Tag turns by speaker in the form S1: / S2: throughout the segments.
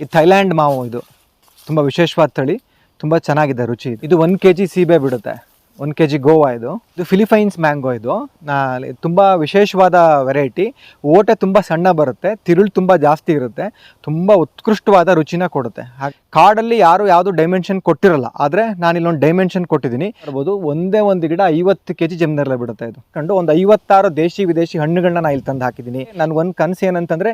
S1: ಇದು ಥೈಲ್ಯಾಂಡ್ ಮಾವು ಇದು. ತುಂಬ ವಿಶೇಷವಾದ ತಳಿ ತುಂಬ ಚೆನ್ನಾಗಿದೆ ರುಚಿ. ಇದು ಒಂದು ಕೆ ಜಿ ಸೀಬೆ ಬಿಡುತ್ತೆ. ಒಂದು ಕೆ ಜಿ ಗೋವಾ ಇದು. ಇದು ಫಿಲಿಪೈನ್ಸ್ ಮ್ಯಾಂಗೋ ಇದು. ನಾ ತುಂಬ ವಿಶೇಷವಾದ ವೆರೈಟಿ ಓಟೆ ತುಂಬ ಸಣ್ಣ ಬರುತ್ತೆ, ತಿರುಳು ತುಂಬ ಜಾಸ್ತಿ ಇರುತ್ತೆ, ತುಂಬ ಉತ್ಕೃಷ್ಟವಾದ ರುಚಿನ ಕೊಡುತ್ತೆ. ಕಾಡಲ್ಲಿ ಯಾರು ಯಾವುದು ಡೈಮೆನ್ಷನ್ ಕೊಟ್ಟಿರಲ್ಲ, ಆದರೆ ನಾನು ಇಲ್ಲೊಂದು ಡೈಮೆನ್ಷನ್ ಕೊಟ್ಟಿದ್ದೀನಿ. ಬರ್ಬೋದು ಒಂದೇ ಒಂದು ಗಿಡ ಐವತ್ತು ಕೆ ಜಿ ಬಿಡುತ್ತೆ ಇದು. ಕಂಡು ಒಂದು ಐವತ್ತಾರು ದೇಶಿ ವಿದೇಶಿ ಹಣ್ಣುಗಳನ್ನ ನಾನು ಇಲ್ಲಿ ತಂದು ಹಾಕಿದ್ದೀನಿ. ಒಂದು ಕನಸು ಏನಂತಂದರೆ,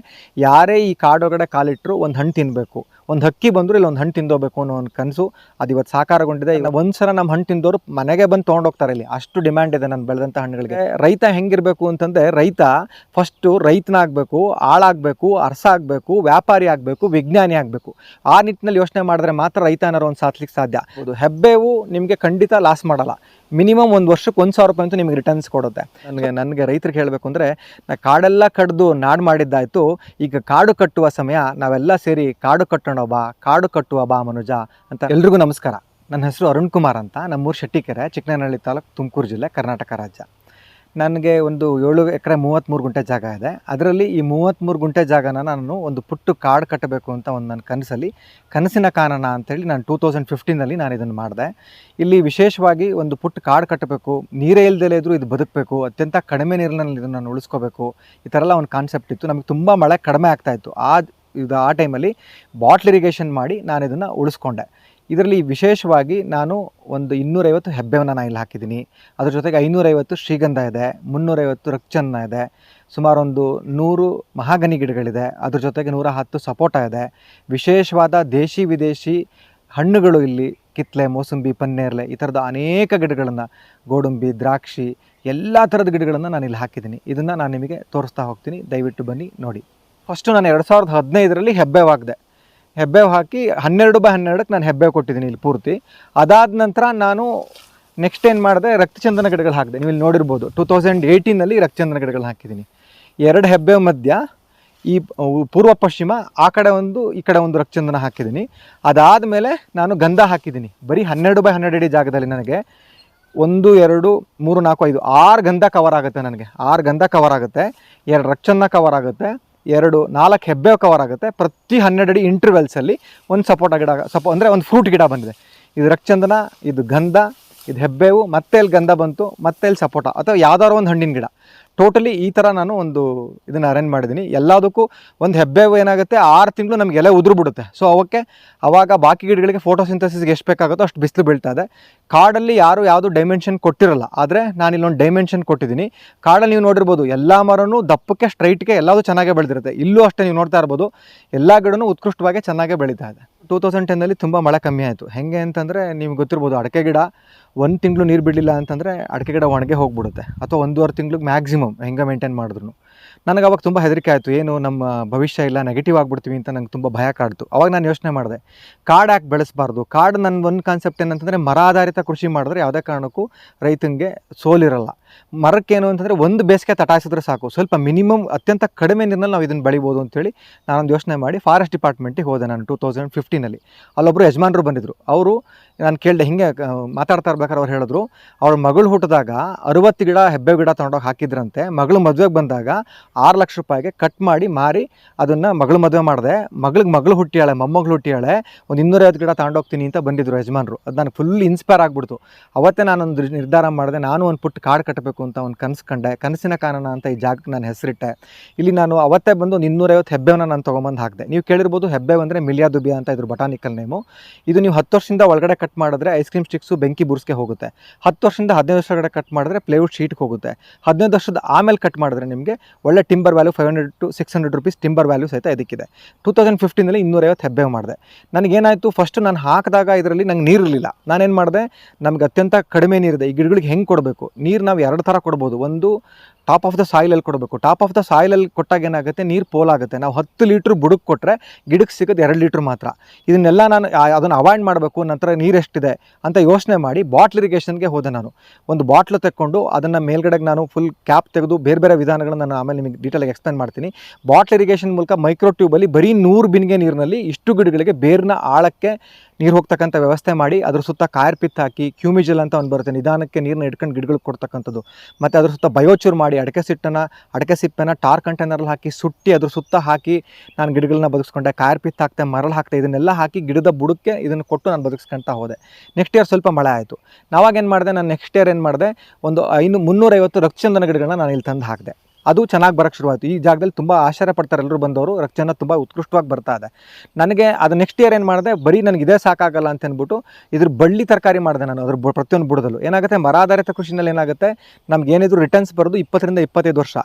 S1: ಯಾರೇ ಈ ಕಾಡೊಳಗಡೆ ಕಾಲಿಟ್ಟರು ಒಂದು ಹಣ್ಣು ತಿನ್ನಬೇಕು ಒಂದು ಹಕ್ಕಿ ಬಂದರೂ ಇಲ್ಲಿ ಒಂದು ಹಣ್ಣು ತಿಂದೋಬೇಕು ಅನ್ನೋ ಒಂದು ಕನಸು ಅದು ಇವತ್ತು ಸಾಕಾರಗೊಂಡಿದೆ. ಇಲ್ಲ ಒಂದ್ಸಲ ನಮ್ಮ ಹಣ್ಣು ತಿಂದವರು ಮನೆಗೆ ಬಂದು ತೊಗೊಂಡೋಗ್ತಾರೆ ಇಲ್ಲಿ. ಅಷ್ಟು ಡಿಮ್ಯಾಂಡ್ ಇದೆ ನಾನು ಬೆಳೆದಂಥ ಹಣ್ಣುಗಳಿಗೆ. ರೈತ ಹೆಂಗಿರಬೇಕು ಅಂತಂದರೆ ರೈತ ಫಸ್ಟು ರೈತನಾಗಬೇಕು ಆಳಾಗಬೇಕು ಅರಸ ಆಗಬೇಕು, ವ್ಯಾಪಾರಿ ಆಗಬೇಕು, ವಿಜ್ಞಾನಿ ಆಗಬೇಕು. ಆ ನಿಟ್ಟಿನಲ್ಲಿ ಯೋಚನೆ ಮಾಡಿದ್ರೆ ಮಾತ್ರ ರೈತ ಏನಾರು ಒಂದು ಸಾಧ್ಯ. ಹೌದು. ಹೆಬ್ಬೇವು ನಿಮಗೆ ಖಂಡಿತ ಲಾಸ್ ಮಾಡಲ್ಲ. ಮಿನಿಮಮ್ ಒಂದು ವರ್ಷಕ್ಕೆ ಒಂದು ಸಾವಿರ ರೂಪಾಯಿ ಅಂತೂ ನಿಮಗೆ ರಿಟರ್ನ್ಸ್ ಕೊಡುತ್ತೆ. ನನಗೆ ನನಗೆ ರೈತರಿಗೆ ಹೇಳಬೇಕು ಅಂದರೆ, ನಾ ಕಾಡೆಲ್ಲ ಕಡ್ದು ನಾಡು ಮಾಡಿದ್ದಾಯಿತು, ಈಗ ಕಾಡು ಕಟ್ಟುವ ಸಮಯ, ನಾವೆಲ್ಲ ಸೇರಿ ಕಾಡು ಕಟ್ಟೋಣ ಬಾ, ಕಾಡು ಕಟ್ಟುವ ಬಾ ಮನುಜ ಅಂತ ಎಲ್ರಿಗೂ ನಮಸ್ಕಾರ. ನನ್ನ ಹೆಸರು ಅರುಣ್ ಕುಮಾರ್ ಅಂತ, ನಮ್ಮೂರು ಶೆಟ್ಟಿಕೆರೆ, ಚಿಕ್ಕನಹಳ್ಳಿ ತಾಲೂಕು ತುಮಕೂರು ಜಿಲ್ಲೆ, ಕರ್ನಾಟಕ ರಾಜ್ಯ. ನನಗೆ ಒಂದು ಏಳು ಎಕರೆ ಮೂವತ್ತ್ಮೂರು ಗುಂಟೆ ಜಾಗ ಇದೆ. ಅದರಲ್ಲಿ ಈ ಮೂವತ್ತ್ಮೂರು ಗುಂಟೆ ಜಾಗನ ನಾನು ಒಂದು ಪುಟ್ಟು ಕಾಡು ಕಟ್ಟಬೇಕು ಅಂತ ಒಂದು ನನ್ನ ಕನಸಲ್ಲಿ, ಕನಸಿನ ಕಾನನ ಅಂತೇಳಿ ನಾನು ಟೂ ತೌಸಂಡ್ ಫಿಫ್ಟೀನಲ್ಲಿ ನಾನು ಇದನ್ನು ಮಾಡಿದೆ. ಇಲ್ಲಿ ವಿಶೇಷವಾಗಿ ಒಂದು ಪುಟ್ಟು ಕಾಡು ಕಟ್ಟಬೇಕು, ನೀರೇ ಇಲ್ದಲೇ ಇದ್ದರೂ ಇದು ಬದುಕಬೇಕು, ಅತ್ಯಂತ ಕಡಿಮೆ ನೀರಿನಲ್ಲಿ ಇದನ್ನು ನಾನು ಉಳಿಸ್ಕೋಬೇಕು, ಈ ಥರ ಎಲ್ಲ ಒಂದು ಕಾನ್ಸೆಪ್ಟ್ ಇತ್ತು. ನಮಗೆ ತುಂಬ ಮಳೆ ಕಡಿಮೆ ಆಗ್ತಾಯಿತ್ತು ಆ, ಇದು ಆ ಟೈಮಲ್ಲಿ ಬಾಟ್ಲ್ ಇರಿಗೇಷನ್ ಮಾಡಿ ನಾನು ಇದನ್ನು ಉಳಿಸ್ಕೊಂಡೆ. ಇದರಲ್ಲಿ ವಿಶೇಷವಾಗಿ ನಾನು ಒಂದು ಇನ್ನೂರೈವತ್ತು ಹೆಬ್ಬೆವನ್ನು ನಾನು ಇಲ್ಲಿ ಹಾಕಿದ್ದೀನಿ. ಅದ್ರ ಜೊತೆಗೆ ಐನೂರೈವತ್ತು ಶ್ರೀಗಂಧ ಇದೆ, ಮುನ್ನೂರೈವತ್ತು ರಕ್ಚನ್ನ ಇದೆ ಸುಮಾರು ಒಂದು ನೂರು ಮಹಾಗನಿ ಗಿಡಗಳಿದೆ, ಅದ್ರ ಜೊತೆಗೆ ನೂರ ಹತ್ತು ಸಪೋಟ ಇದೆ. ವಿಶೇಷವಾದ ದೇಶಿ ವಿದೇಶಿ ಹಣ್ಣುಗಳು ಇಲ್ಲಿ ಕಿತ್ಲೆ, ಮೋಸಂಬಿ, ಪನ್ನೇರ್ಲೆ ಈ ಥರದ ಅನೇಕ ಗಿಡಗಳನ್ನು ಗೋಡಂಬಿ, ದ್ರಾಕ್ಷಿ ಎಲ್ಲ ಥರದ ಗಿಡಗಳನ್ನು ನಾನು ಇಲ್ಲಿ ಹಾಕಿದ್ದೀನಿ. ಇದನ್ನು ನಾನು ನಿಮಗೆ ತೋರಿಸ್ತಾ ಹೋಗ್ತೀನಿ. ದಯವಿಟ್ಟು ಬನ್ನಿ ನೋಡಿ. ಫಸ್ಟು ನಾನು ಎರಡು ಸಾವಿರದ ಹದಿನೈದರಲ್ಲಿ ಹೆಬ್ಬೇವು ಹಾಕಿದೆ ಹೆಬ್ಬೇವು ಹಾಕಿ ಹನ್ನೆರಡು ಬೈ ಹನ್ನೆರಡಕ್ಕೆ ನಾನು ಹೆಬ್ಬೇವು ಕೊಟ್ಟಿದ್ದೀನಿ ಇಲ್ಲಿ ಪೂರ್ತಿ. ಅದಾದ ನಂತರ ನಾನು ನೆಕ್ಸ್ಟ್ ಏನು ಮಾಡಿದೆ? ರಕ್ತಚಂದನ ಗಿಡಗಳು ಹಾಕಿದೆ. ನೀವು ಇಲ್ಲಿ ನೋಡಿರ್ಬೋದು. ಟೂ ತೌಸಂಡ್ ಏಯ್ಟೀನಲ್ಲಿ ರಕ್ತಚಂದನ ಗಿಡಗಳು ಹಾಕಿದ್ದೀನಿ. ಎರಡು ಹೆಬ್ಬೇವು ಮಧ್ಯ, ಈ ಪೂರ್ವ ಪಶ್ಚಿಮ, ಆ ಕಡೆ ಒಂದು, ಈ ಕಡೆ ಒಂದು ರಕ್ತಚಂದನ ಹಾಕಿದ್ದೀನಿ. ಅದಾದಮೇಲೆ ನಾನು ಗಂಧ ಹಾಕಿದ್ದೀನಿ. ಬರೀ ಹನ್ನೆರಡು ಬೈ ಹನ್ನೆರಡು ಅಡಿ ಜಾಗದಲ್ಲಿ ನನಗೆ ಒಂದು, ಎರಡು, ಮೂರು, ನಾಲ್ಕು, ಐದು, ಆರು ಗಂಧ ಕವರ್ ಆಗುತ್ತೆ ನನಗೆ. ಆರು ಗಂಧ ಕವರ್ ಆಗುತ್ತೆ. ಎರಡು ರಕ್ಷಣ ಕವರ್ ಆಗುತ್ತೆ. ಎರಡು ನಾಲ್ಕು ಹೆಬ್ಬೆ ಕವರ್ ಆಗುತ್ತೆ. ಪ್ರತಿ ಹನ್ನೆರಡು ಅಡಿ ಇಂಟರ್ವೆಲ್ಸಲ್ಲಿ ಒಂದು ಸಪೋಟ ಗಿಡ ಸಪೋ ಅಂದರೆ ಒಂದು ಫ್ರೂಟ್ ಗಿಡ ಬಂದಿದೆ. ಇದು ರಕ್ಚಂದನ ಇದು ಗಂಧ, ಇದು ಹೆಬ್ಬೇವು, ಮತ್ತೆ ಇಲ್ಲಿ ಗಂಧ ಬಂತು, ಮತ್ತೆ ಇಲ್ಲಿ ಸಪೋಟ ಅಥವಾ ಯಾವ್ದಾದ್ರು ಒಂದು ಹಣ್ಣಿನ ಗಿಡ. ಟೋಟಲಿ ಈ ಥರ ನಾನು ಒಂದು ಇದನ್ನು ಅರೇಂಜ್ ಮಾಡಿದ್ದೀನಿ ಎಲ್ಲದಕ್ಕೂ ಒಂದು ಹೆಬ್ಬೆ ಏನಾಗುತ್ತೆ, ಆರು ತಿಂಗಳು ನಮಗೆ ಎಲೆ ಉದುರು ಬಿಡುತ್ತೆ ಸೊ ಅವಕ್ಕೆ ಅವಾಗ ಬಾಕಿ ಗಿಡಗಳಿಗೆ ಫೋಟೋಸಿಂಥಸಿಸ್ಗೆ ಎಷ್ಟು ಬೇಕಾಗುತ್ತೋ ಅಷ್ಟು ಬಿಸಿಲು ಬೀಳ್ತಾ ಇದೆ. ಕಾಡಲ್ಲಿ ಯಾರು ಯಾವುದು ಡೈಮೆನ್ಷನ್ ಕೊಟ್ಟಿರಲ್ಲ, ಆದರೆ ನಾನು ಇಲ್ಲೊಂದು ಡೈಮೆನ್ಷನ್ ಕೊಟ್ಟಿದ್ದೀನಿ ಕಾಡಲ್ಲಿ ನೀವು ನೋಡಿರ್ಬೋದು, ಎಲ್ಲ ಮರನೂ ದಪ್ಪಕ್ಕೆ ಸ್ಟ್ರೈಟ್ಗೆ ಎಲ್ಲದೂ ಚೆನ್ನಾಗೇ ಬೆಳೆದಿರುತ್ತೆ. ಇಲ್ಲೂ ಅಷ್ಟೇ ನೀವು ನೋಡ್ತಾ ಇರ್ಬೋದು, ಎಲ್ಲ ಗಿಡನೂ ಉತ್ಕೃಷ್ಟವಾಗಿ ಚೆನ್ನಾಗೇ ಬೆಳೀತಾ ಇದೆ. ಟೂ ತೌಸಂಡ್ ಟೆನ್ನಲ್ಲಿ ತುಂಬ ಮಳೆ ಕಮ್ಮಿ ಆಯಿತು. ಹೆಂಗೆ ಅಂತಂದರೆ ನಿಮ್ಗೆ ಗೊತ್ತಿರ್ಬೋದು ಅಡಿಕೆ ಗಿಡ ಒಂದು ತಿಂಗಳು ನೀರು ಬಿಡಲಿಲ್ಲ ಅಂತಂದರೆ ಅಡಿಕೆ ಗಿಡ ಒಣಗೆ ಹೋಗ್ಬಿಡುತ್ತೆ. ಅಥವಾ ಒಂದೂವರೆ ತಿಂಗ್ಳಿಗೆ ಮ್ಯಾಕ್ಸಿಮಮ್ ಹೆಂಗೆ ಮೇಂಟೈನ್ ಮಾಡಿದ್ರು ನನಗೆ ಅವಾಗ ತುಂಬ ಹೆದರಿಕೆ ಆಯಿತು. ಏನು ನಮ್ಮ ಭವಿಷ್ಯ ಇಲ್ಲ ನೆಗೆಟಿವ್ ಆಗಿಬಿಡ್ತೀವಿ ಅಂತ ನಂಗೆ ತುಂಬ ಭಯ ಕಾಡ್ತು. ಅವಾಗ ನಾನು ಯೋಚನೆ ಮಾಡಿದೆ, ಕಾಡು ಯಾಕೆ ಬೆಳೆಸಬಾರ್ದು? ಕಾಡು ನನ್ನ ಒಂದು ಕಾನ್ಸೆಪ್ಟ್ ಏನಂತಂದರೆ ಮರ ಆಧಾರಿತ ಕೃಷಿ ಮಾಡಿದ್ರೆ ಯಾವುದೇ ಕಾರಣಕ್ಕೂ ರೈತನಿಗೆ ಸೋಲಿರಲ್ಲ. ಮರಕ್ಕೇನು ಅಂತಂದರೆ ಒಂದು ಬೇಸಿಗೆ ತಟಾಯಿಸಿದ್ರೆ ಸಾಕು. ಸ್ವಲ್ಪ ಮಿನಿಮಮ್ ಅತ್ಯಂತ ಕಡಿಮೆ ನೀರಿನಲ್ಲಿ ನಾವು ಇದನ್ನು ಬೆಳಿಬೋದು ಅಂತೇಳಿ ನಾನೊಂದು ಯೋಚನೆ ಮಾಡಿ ಫಾರೆಸ್ಟ್ ಡಿಪಾರ್ಟ್ಮೆಂಟಿಗೆ ಹೋದೆ ನಾನು ಟೂ ತೌಸಂಡ್ ಫಿಫ್ಟೀನಲ್ಲಿ ಅಲ್ಲೊಬ್ಬರು ಯಜಮಾನರು ಬಂದಿದ್ದರು ಅವರು ನಾನು ಕೇಳಿದೆ ಹಿಂಗೆ ಮಾತಾಡ್ತಾ ಇರ್ಬೇಕಾದ್ರೆ ಅವ್ರು ಹೇಳಿದ್ರು, ಅವ್ರ ಮಗಳು ಹುಟ್ಟಿದಾಗ ಅರುವತ್ತು ಗಿಡ, ಹೆಬ್ಬೆ ಗಿಡ ತೊಗೊಂಡೋಗಿ ಹಾಕಿದ್ರಂತೆ, ಮಗಳು ಮದುವೆಗೆ ಬಂದಾಗ ಆರು ಲಕ್ಷ ರೂಪಾಯಿಗೆ ಕಟ್ ಮಾಡಿ ಮಾರಿ ಅದನ್ನು ಮಗಳು ಮದುವೆ ಮಾಡಿದೆ. ಮಗಳಿಗೆ ಮಗಳು ಹುಟ್ಟಿಯಾಳೆ, ಮೊಮ್ಮಗಳು ಹುಟ್ಟಿಯಾಳೆ, ಒಂದು ಇನ್ನೂರೈವತ್ತು ಗಿಡ ತಗೊಂಡೋಗ್ತೀನಿ ಅಂತ ಬಂದಿದ್ರು ಯಜಮಾನರು. ಅದು ನನಗೆ ಫುಲ್ ಇನ್ಸ್ಪೈರ್ ಆಗಿಬಿಡ್ತು. ಅವತ್ತೇ ನಾನೊಂದು ನಿರ್ಧಾರ ಮಾಡಿದೆ. ನಾನು ಒಂದು ಪುಟ್ಟ ಕಾಡು ಕಟ್ಟಬೇಕು ಅಂತ ಒಂದು ಕನಸು ಕಂಡೆ ಕನಸಿನ ಕಾನನ ಅಂತ ಈ ಜಾಗಕ್ಕೆ ನಾನು ಹೆಸರಿಟ್ಟೆ. ಇಲ್ಲಿ ನಾನು ಅವತ್ತೇ ಬಂದು ಇನ್ನೂರೈವತ್ತು ಹೆಬ್ಬೆವನ್ನ ನಾನು ತೊಗೊಂಬಂದು ಹಾಕಿದೆ. ನೀವು ಕೇಳಿರ್ಬೋದು ಹೆಬ್ಬೆ ಅಂದರೆ ಮಿಲಿಯಾ ದುಬಿಯಾ ಅಂತ ಇದ್ರ ಬಟಾನಿಕಲ್ ನೇಮು ಇದು ನೀವು ಹತ್ತು ವರ್ಷದಿಂದ ಒಳಗಡೆ ಕಟ್ ಮಾಡಿದ್ರೆ ಐಸ್ ಕ್ರೀಮ್ ಸ್ಟಿಕ್ಸು ಬೆಂಕಿ ಬುರ್ಸ್ಗೆ ಹೋಗುತ್ತೆ. ಹತ್ತು ವರ್ಷದಿಂದ ಹದಿನೈದು ವರ್ಷ ಒಳಗಡೆ ಕಟ್ ಮಾಡಿದ್ರೆ ಪ್ಲೇವುಡ್ ಶೀಟ್ಗೆ ಹೋಗುತ್ತೆ. ಹದಿನೈದು ವರ್ಷದ ಆಮೇಲೆ ಕಟ್ ಮಾಡಿದ್ರೆ ನಿಮಗೆ ಒಳ್ಳೆ timber value five hundred to six hundred rupees timber value ಸಹಿತ ಇದಕ್ಕಿದೆ ಟು ತೌಸಂಡ್ ಫಿಫ್ಟೀನಲ್ಲಿ ಇನ್ನೂರೈವತ್ತು ಹೆಬ್ಬೆ ಮಾಡಿದೆ. ನನಗೇನಾಯಿತು ಫಸ್ಟ್ ನಾನು ಹಾಕಿದಾಗ ಇದರಲ್ಲಿ ನಂಗೆ ನೀರು ಇರಲಿಲ್ಲ ನಾನೇನು ಮಾಡಿದೆ, ನಮಗೆ ಅತ್ಯಂತ ಕಡಿಮೆ ನೀರಿದೆ. ಈ ಗಿಡಗಳಿಗೆ ಹೆಂಗೆ ಕೊಡಬೇಕು? ನೀರು ನಾವು ಎರಡು ಥರ ಕೊಡ್ಬೋದು. ಒಂದು ಟಾಪ್ ಆಫ್ ದ ಸಾಯಿಲಲ್ಲಿ ಕೊಡಬೇಕು. ಟಾಪ್ ಆಫ್ ದ ಸಾಯಿಲಲ್ಲಿ ಕೊಟ್ಟಾಗ ಏನಾಗುತ್ತೆ? ನೀರು ಪೋಲಾಗುತ್ತೆ ನಾವು ಹತ್ತು ಲೀಟ್ರ್ ಬುಡಕ್ಕೆ ಕೊಟ್ಟರೆ ಗಿಡಕ್ಕೆ ಸಿಗೋದು ಎರಡು ಲೀಟ್ರ್ ಮಾತ್ರ. ಇದನ್ನೆಲ್ಲ ನಾನು ಅದನ್ನು ಅವಾಯ್ಡ್ ಮಾಡಬೇಕು. ನಂತರ ನೀರು ಎಷ್ಟಿದೆ ಅಂತ ಯೋಚನೆ ಮಾಡಿ ಬಾಟ್ಲ್ ಇರಿಗೇಷನ್ಗೆ ಹೋದೆ ನಾನು. ಒಂದು ಬಾಟ್ಲು ತೆಕ್ಕೊಂಡು ಅದನ್ನು ಮೇಲ್ಗಡೆಗೆ ನಾನು ಫುಲ್ ಕ್ಯಾಪ್ ತೆಗೆದು ಬೇರೆ ಬೇರೆ ವಿಧಾನಗಳನ್ನು ನಾನು ಆಮೇಲೆ ನಿಮಗೆ ಡೀಟೇಲಾಗಿ ಎಕ್ಸ್ಪ್ಲೈನ್ ಮಾಡ್ತೀನಿ. ಬಾಟ್ಲ್ ಇರಿಗೇಷನ್ ಮೂಲಕ ಮೈಕ್ರೋ ಟ್ಯೂಬಲ್ಲಿ ಬರೀ ನೂರು ಬಿನ್ಗೆ ನೀರಿನಲ್ಲಿ ಇಷ್ಟು ಗಿಡಗಳಿಗೆ ಬೇರಿನ ಆಳಕ್ಕೆ ನೀರು ಹೋಗ್ತಕ್ಕಂಥ ವ್ಯವಸ್ಥೆ ಮಾಡಿ ಅದ್ರ ಸುತ್ತ ಕಾಯರ್ ಪಿತ್ ಹಾಕಿ, ಕ್ಯೂಮಿಜಲ್ ಅಂತ ಒಂದು ಬರುತ್ತೆ. ನಿಧಾನಕ್ಕೆ ನೀರನ್ನ ಇಟ್ಕೊಂಡು ಗಿಡಗಳಿಗೆ ಕೊಡ್ತಕ್ಕಂಥದ್ದು. ಮತ್ತು ಅದ್ರ ಸುತ್ತ ಬಯೋಚೂರ್ ಮಾಡಿ ಮಾಡಿ ಅಡಕೆ ಸಿಟ್ಟನ್ನು, ಅಡಕೆ ಸಿಪ್ಪೆನ ಟಾರ್ ಕಂಟೈನರಲ್ಲಿ ಹಾಕಿ ಸುಟ್ಟಿ ಅದ್ರ ಸುತ್ತ ಹಾಕಿ ನಾನು ಗಿಡಗಳನ್ನ ಬದುಕಿಸ್ಕೊಂಡೆ. ಕಾರ್ ಪಿತ್ ಹಾಕ್ತೆ, ಮರಳು ಹಾಕ್ತೆ, ಇದನ್ನೆಲ್ಲ ಹಾಕಿ ಗಿಡದ ಬುಡಕ್ಕೆ ಇದನ್ನು ಕೊಟ್ಟು ನಾನು ಬದುಕಿಸ್ಕೊಂತ ಹೋದೆ. ನೆಕ್ಸ್ಟ್ ಇಯರ್ ಸ್ವಲ್ಪ ಮಳೆ ಆಯಿತು. ನಾವಾಗೇನು ಮಾಡಿದೆ, ನಾನು ನೆಕ್ಸ್ಟ್ ಇಯರ್ ಏನು ಮಾಡಿದೆ, ಒಂದು ಐನು ಮುನ್ನೂರೈವತ್ತು ರಕ್ಷಂದನ ಗಿಡಗಳನ್ನ ನಾನು ಇಲ್ಲಿ ತಂದು ಹಾಕಿದೆ. ಅದು ಚೆನ್ನಾಗಿ ಬರೋಕ್ಕೆ ಶುರುವಾಯಿತು. ಈ ಜಾಗದಲ್ಲಿ ತುಂಬ ಆಶ್ಚರ್ಯ ಪಡ್ತಾರೆ ಎಲ್ಲರೂ ಬಂದವರು. ರಕ್ಷಣ ತುಂಬ ಉತ್ಕೃಷ್ಟವಾಗಿ ಬರ್ತಾ ಇದೆ. ನನಗೆ ಅದು ನೆಕ್ಸ್ಟ್ ಇಯರ್ ಏನು ಮಾಡಿದೆ, ಬರೀ ನನಗೆ ಇದೇ ಸಾಕಾಗಲ್ಲ ಅಂತ ಅಂದ್ಬಿಟ್ಟು ಇದ್ರ ಬಳ್ಳಿ ತರಕಾರಿ ಮಾಡಿದೆ ನಾನು ಅದ್ರ ಪ್ರತಿಯೊಂದು ಬುಡದಲ್ಲೂ. ಏನಾಗುತ್ತೆ ಮರಾಧಾರಿತ ಕೃಷಿನಲ್ಲಿ ಏನಾಗುತ್ತೆ, ನಮ್ಗೆ ಏನಿದ್ರು ರಿಟರ್ನ್ಸ್ ಬರೋದು ಇಪ್ಪತ್ತರಿಂದ ಇಪ್ಪತ್ತೈದು ವರ್ಷ.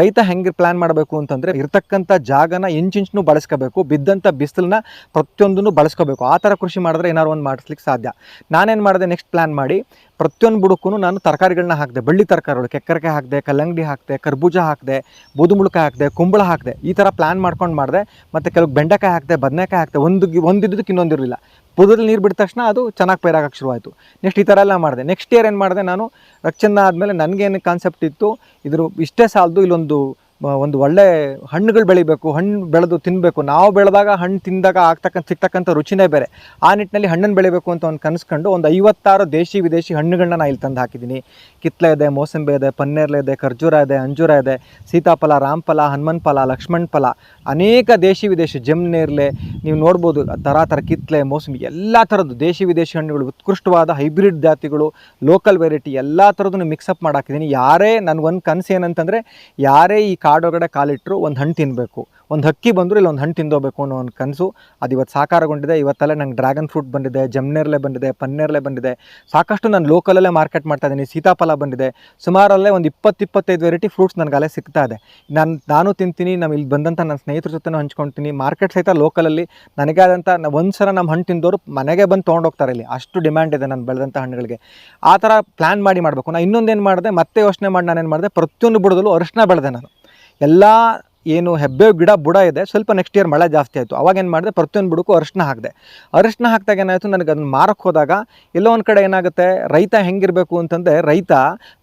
S1: ರೈತ ಹೆಂಗೆ ಪ್ಲ್ಯಾನ್ ಮಾಡಬೇಕು ಅಂತಂದರೆ ಇರ್ತಕ್ಕಂಥ ಜಾಗನ ಇಂಚಿಂಚನ್ನು ಬಳಸ್ಕೋಬೇಕು, ಬಿದ್ದಂಥ ಬಿಸಿಲನ್ನ ಪ್ರತಿಯೊಂದನ್ನು ಬಳಸ್ಕೋಬೇಕು. ಆ ಥರ ಕೃಷಿ ಮಾಡಿದ್ರೆ ಏನಾದ್ರು ಒಂದು ಮಾಡಿಸ್ಲಿಕ್ಕೆ ಸಾಧ್ಯ. ನಾನೇನು ಮಾಡಿದೆ ನೆಕ್ಸ್ಟ್ ಪ್ಲ್ಯಾನ್ ಮಾಡಿ ಪ್ರತಿಯೊಂದು ಬುಡಕ್ಕೂ ನಾನು ತರಕಾರಿಗಳನ್ನ ಹಾಕಿದೆ, ಬಳ್ಳಿ ತರಕಾರಿಗಳು, ಕೆಕ್ಕರಕಾಯಿ ಹಾಕಿದೆ, ಕಲ್ಲಂಗಡಿ ಹಾಕಿದೆ, ಕರ್ಬೂಜ ಹಾಕಿದೆ ಬೂದುಮುಳ್ಕಾಯಿ ಹಾಕಿದೆ, ಕುಂಬಳ ಹಾಕಿದೆ, ಈ ಥರ ಪ್ಲ್ಯಾನ್ ಮಾಡ್ಕೊಂಡು ಮಾಡಿದೆ, ಮತ್ತು ಕೆಲವು ಬೆಂಡೆಕಾಯಿ ಹಾಕಿದೆ, ಬದನೆಕಾಯಿ ಹಾಕಿದೆ, ಒಂದು ಒಂದಿದ್ದಕ್ಕೆ ಇನ್ನೊಂದಿರಲಿಲ್ಲ ಬುಡದಲ್ಲಿ ನೀರು ಬಿಟ್ಟ ತಕ್ಷಣ ಅದು ಚೆನ್ನಾಗಿ ಪೈರಾಗಕ್ಕೆ ಶುರುವಾಯಿತು. ನೆಕ್ಸ್ಟ್ ಈ ಥರ ಎಲ್ಲ ಮಾಡಿದೆ. ನೆಕ್ಸ್ಟ್ ಇಯರ್ ಏನು ಮಾಡಿದೆ ನಾನು, ರಕ್ಷಣ ಆದಮೇಲೆ ನನಗೇನು ಕಾನ್ಸೆಪ್ಟ್ ಇತ್ತು, ಇದ್ರ ಇಷ್ಟೇ ಸಾಲದು ಇಲ್ಲೊಂದು ಒಂದು ಒಳ್ಳೆ ಹಣ್ಣುಗಳು ಬೆಳಿಬೇಕು, ಹಣ್ಣು ಬೆಳೆದು ತಿನ್ನಬೇಕು ನಾವು ಬೆಳೆದಾಗ ಹಣ್ಣು ತಿಂದಾಗ ಆಗ್ತಕ್ಕಂಥ, ಸಿಗ್ತಕ್ಕಂಥ ರುಚಿನೇ ಬೇರೆ. ಆ ನಿಟ್ಟಿನಲ್ಲಿ ಹಣ್ಣನ್ನು ಬೆಳಿಬೇಕು ಅಂತ ಒಂದು ಕನಸ್ಕೊಂಡು ಒಂದು ಐವತ್ತಾರು ದೇಶಿ, ವಿದೇಶಿ ಹಣ್ಣುಗಳನ್ನ ನಾನು ಇಲ್ಲಿ ತಂದು ಹಾಕಿದ್ದೀನಿ. ಕಿತ್ತಲೆ ಇದೆ, ಮೋಸಂಬಿ ಇದೆ ಪನ್ನೇರ್ಲೆ ಇದೆ, ಖರ್ಜೂರ ಇದೆ, ಅಂಜೂರ ಇದೆ, ಸೀತಾಫಲ, ರಾಮಫಲ ಹನುಮನ್ ಫಲ ಲಕ್ಷ್ಮಣ್ ಫಲ ಅನೇಕ ದೇಶಿ ವಿದೇಶಿ ಜಮ್ನೇರ್ಲೆ ನೀವು ನೋಡ್ಬೋದು ಥರ ಥರ ಕಿತ್ಲೆ, ಮೋಸಂಬಿ, ಎಲ್ಲ ಥರದ್ದು ದೇಶಿ ವಿದೇಶಿ ಹಣ್ಣುಗಳು, ಉತ್ಕೃಷ್ಟವಾದ ಹೈಬ್ರಿಡ್ ಜಾತಿಗಳು ಲೋಕಲ್ ವೆರೈಟಿ ಎಲ್ಲ ಥರದನ್ನು ಮಿಕ್ಸಪ್ ಮಾಡಾಕಿದ್ದೀನಿ. ಯಾರೇ ನನಗೊಂದು ಕನಸು ಏನಂತಂದರೆ, ಯಾರೇ ಈ ಕಾಡೊಳಗಡೆ ಕಾಲಿಟ್ಟರು ಒಂದು ಹಣ್ಣು ತಿನ್ನಬೇಕು ಒಂದು ಹಕ್ಕಿ ಬಂದರೂ ಒಂದು ಹಣ್ಣು ತಿಂದೋಬೇಕು ಅನ್ನೋ ಒಂದು ಕನಸು. ಅದು ಇವತ್ತು ಸಾಕಾರಗೊಂಡಿದೆ. ಇವತ್ತಲ್ಲೇ ನಂಗೆ ಡ್ರ್ಯಾಗನ್ ಫ್ರೂಟ್ ಬಂದಿದೆ ಜಮ್ನೇರ್ಲೆ ಬಂದಿದೆ ಪನ್ನೇರ್ಲೆ ಬಂದಿದೆ. ಸಾಕಷ್ಟು ನಾನು ಲೋಕಲಲ್ಲೇ ಮಾರ್ಕೆಟ್ ಮಾಡ್ತಾ ಇದ್ದೀನಿ ಸೀತಾಫಲ ಬಂದಿದೆ. ಸುಮಾರಲ್ಲೇ ಒಂದು ಇಪ್ಪತ್ತು ಇಪ್ಪತ್ತೈದು ವೆರೈಟಿ ಫ್ರೂಟ್ಸ್ ನನಗೆ ಅಲ್ಲೇ ಸಿಗ್ತಾ ಇದೆ. ನಾನು ನಾನು ತಿಂತೀನಿ ನಮ್ಮ ಇಲ್ಲಿ ಬಂದಂಥ ನನ್ನ ಸ್ನೇಹಿತರ ಜೊತೆನೂ ಹಂಚ್ಕೊತೀನಿ. ಮಾರ್ಕೆಟ್ ಸಹಿತ ಲೋಕಲಲ್ಲಿ ನನಗೆ ಆದಂಥ ಒಂದು ನಮ್ಮ ಹಣ್ಣು ತಿಂದವರು ಮನೆಗೆ ಬಂದು ತೊಗೊಂಡೋಗ್ತಾರೆ ಇಲ್ಲಿ. ಅಷ್ಟು ಡಿಮ್ಯಾಂಡ್ ಇದೆ ನಾನು ಬೆಳೆದಂಥ ಹಣ್ಣುಗಳಿಗೆ ಆ ಥರ ಪ್ಲ್ಯಾನ್ ಮಾಡಿ ಮಾಡಬೇಕು. ನಾನು ಇನ್ನೊಂದೇನು ಮಾಡಿದೆ, ಮತ್ತೆ ಯೋಚನೆ ಮಾಡಿ ನಾನೇನು ಮಾಡಿದೆ, ಪ್ರತಿಯೊಂದು ಬುಡದಲ್ಲೂ ಅರಿಶಿನ ಬೆಳೆದೆ ನಾನು. ಎಲ್ಲ ಏನು ಹೆಬ್ಬೆ, ಗಿಡ, ಬುಡ ಇದೆ. ಸ್ವಲ್ಪ ನೆಕ್ಸ್ಟ್ ಇಯರ್ ಮಳೆ ಜಾಸ್ತಿ ಆಯಿತು. ಅವಾಗ ಏನು ಮಾಡಿದೆ? ಪ್ರತಿಯೊಂದು ಬುಡಕ್ಕೂ ಅರಿಶಿನ ಹಾಕಿದೆ. ಅರಿಶಿನ ಹಾಕಿದಾಗ ಏನಾಯಿತು? ನನಗೆ ಅದನ್ನು ಮಾರಕ್ಕೆ ಹೋದಾಗ ಎಲ್ಲೋ ಒಂದು ಕಡೆ ಏನಾಗುತ್ತೆ? ರೈತ ಹೆಂಗಿರಬೇಕು ಅಂತಂದರೆ ರೈತ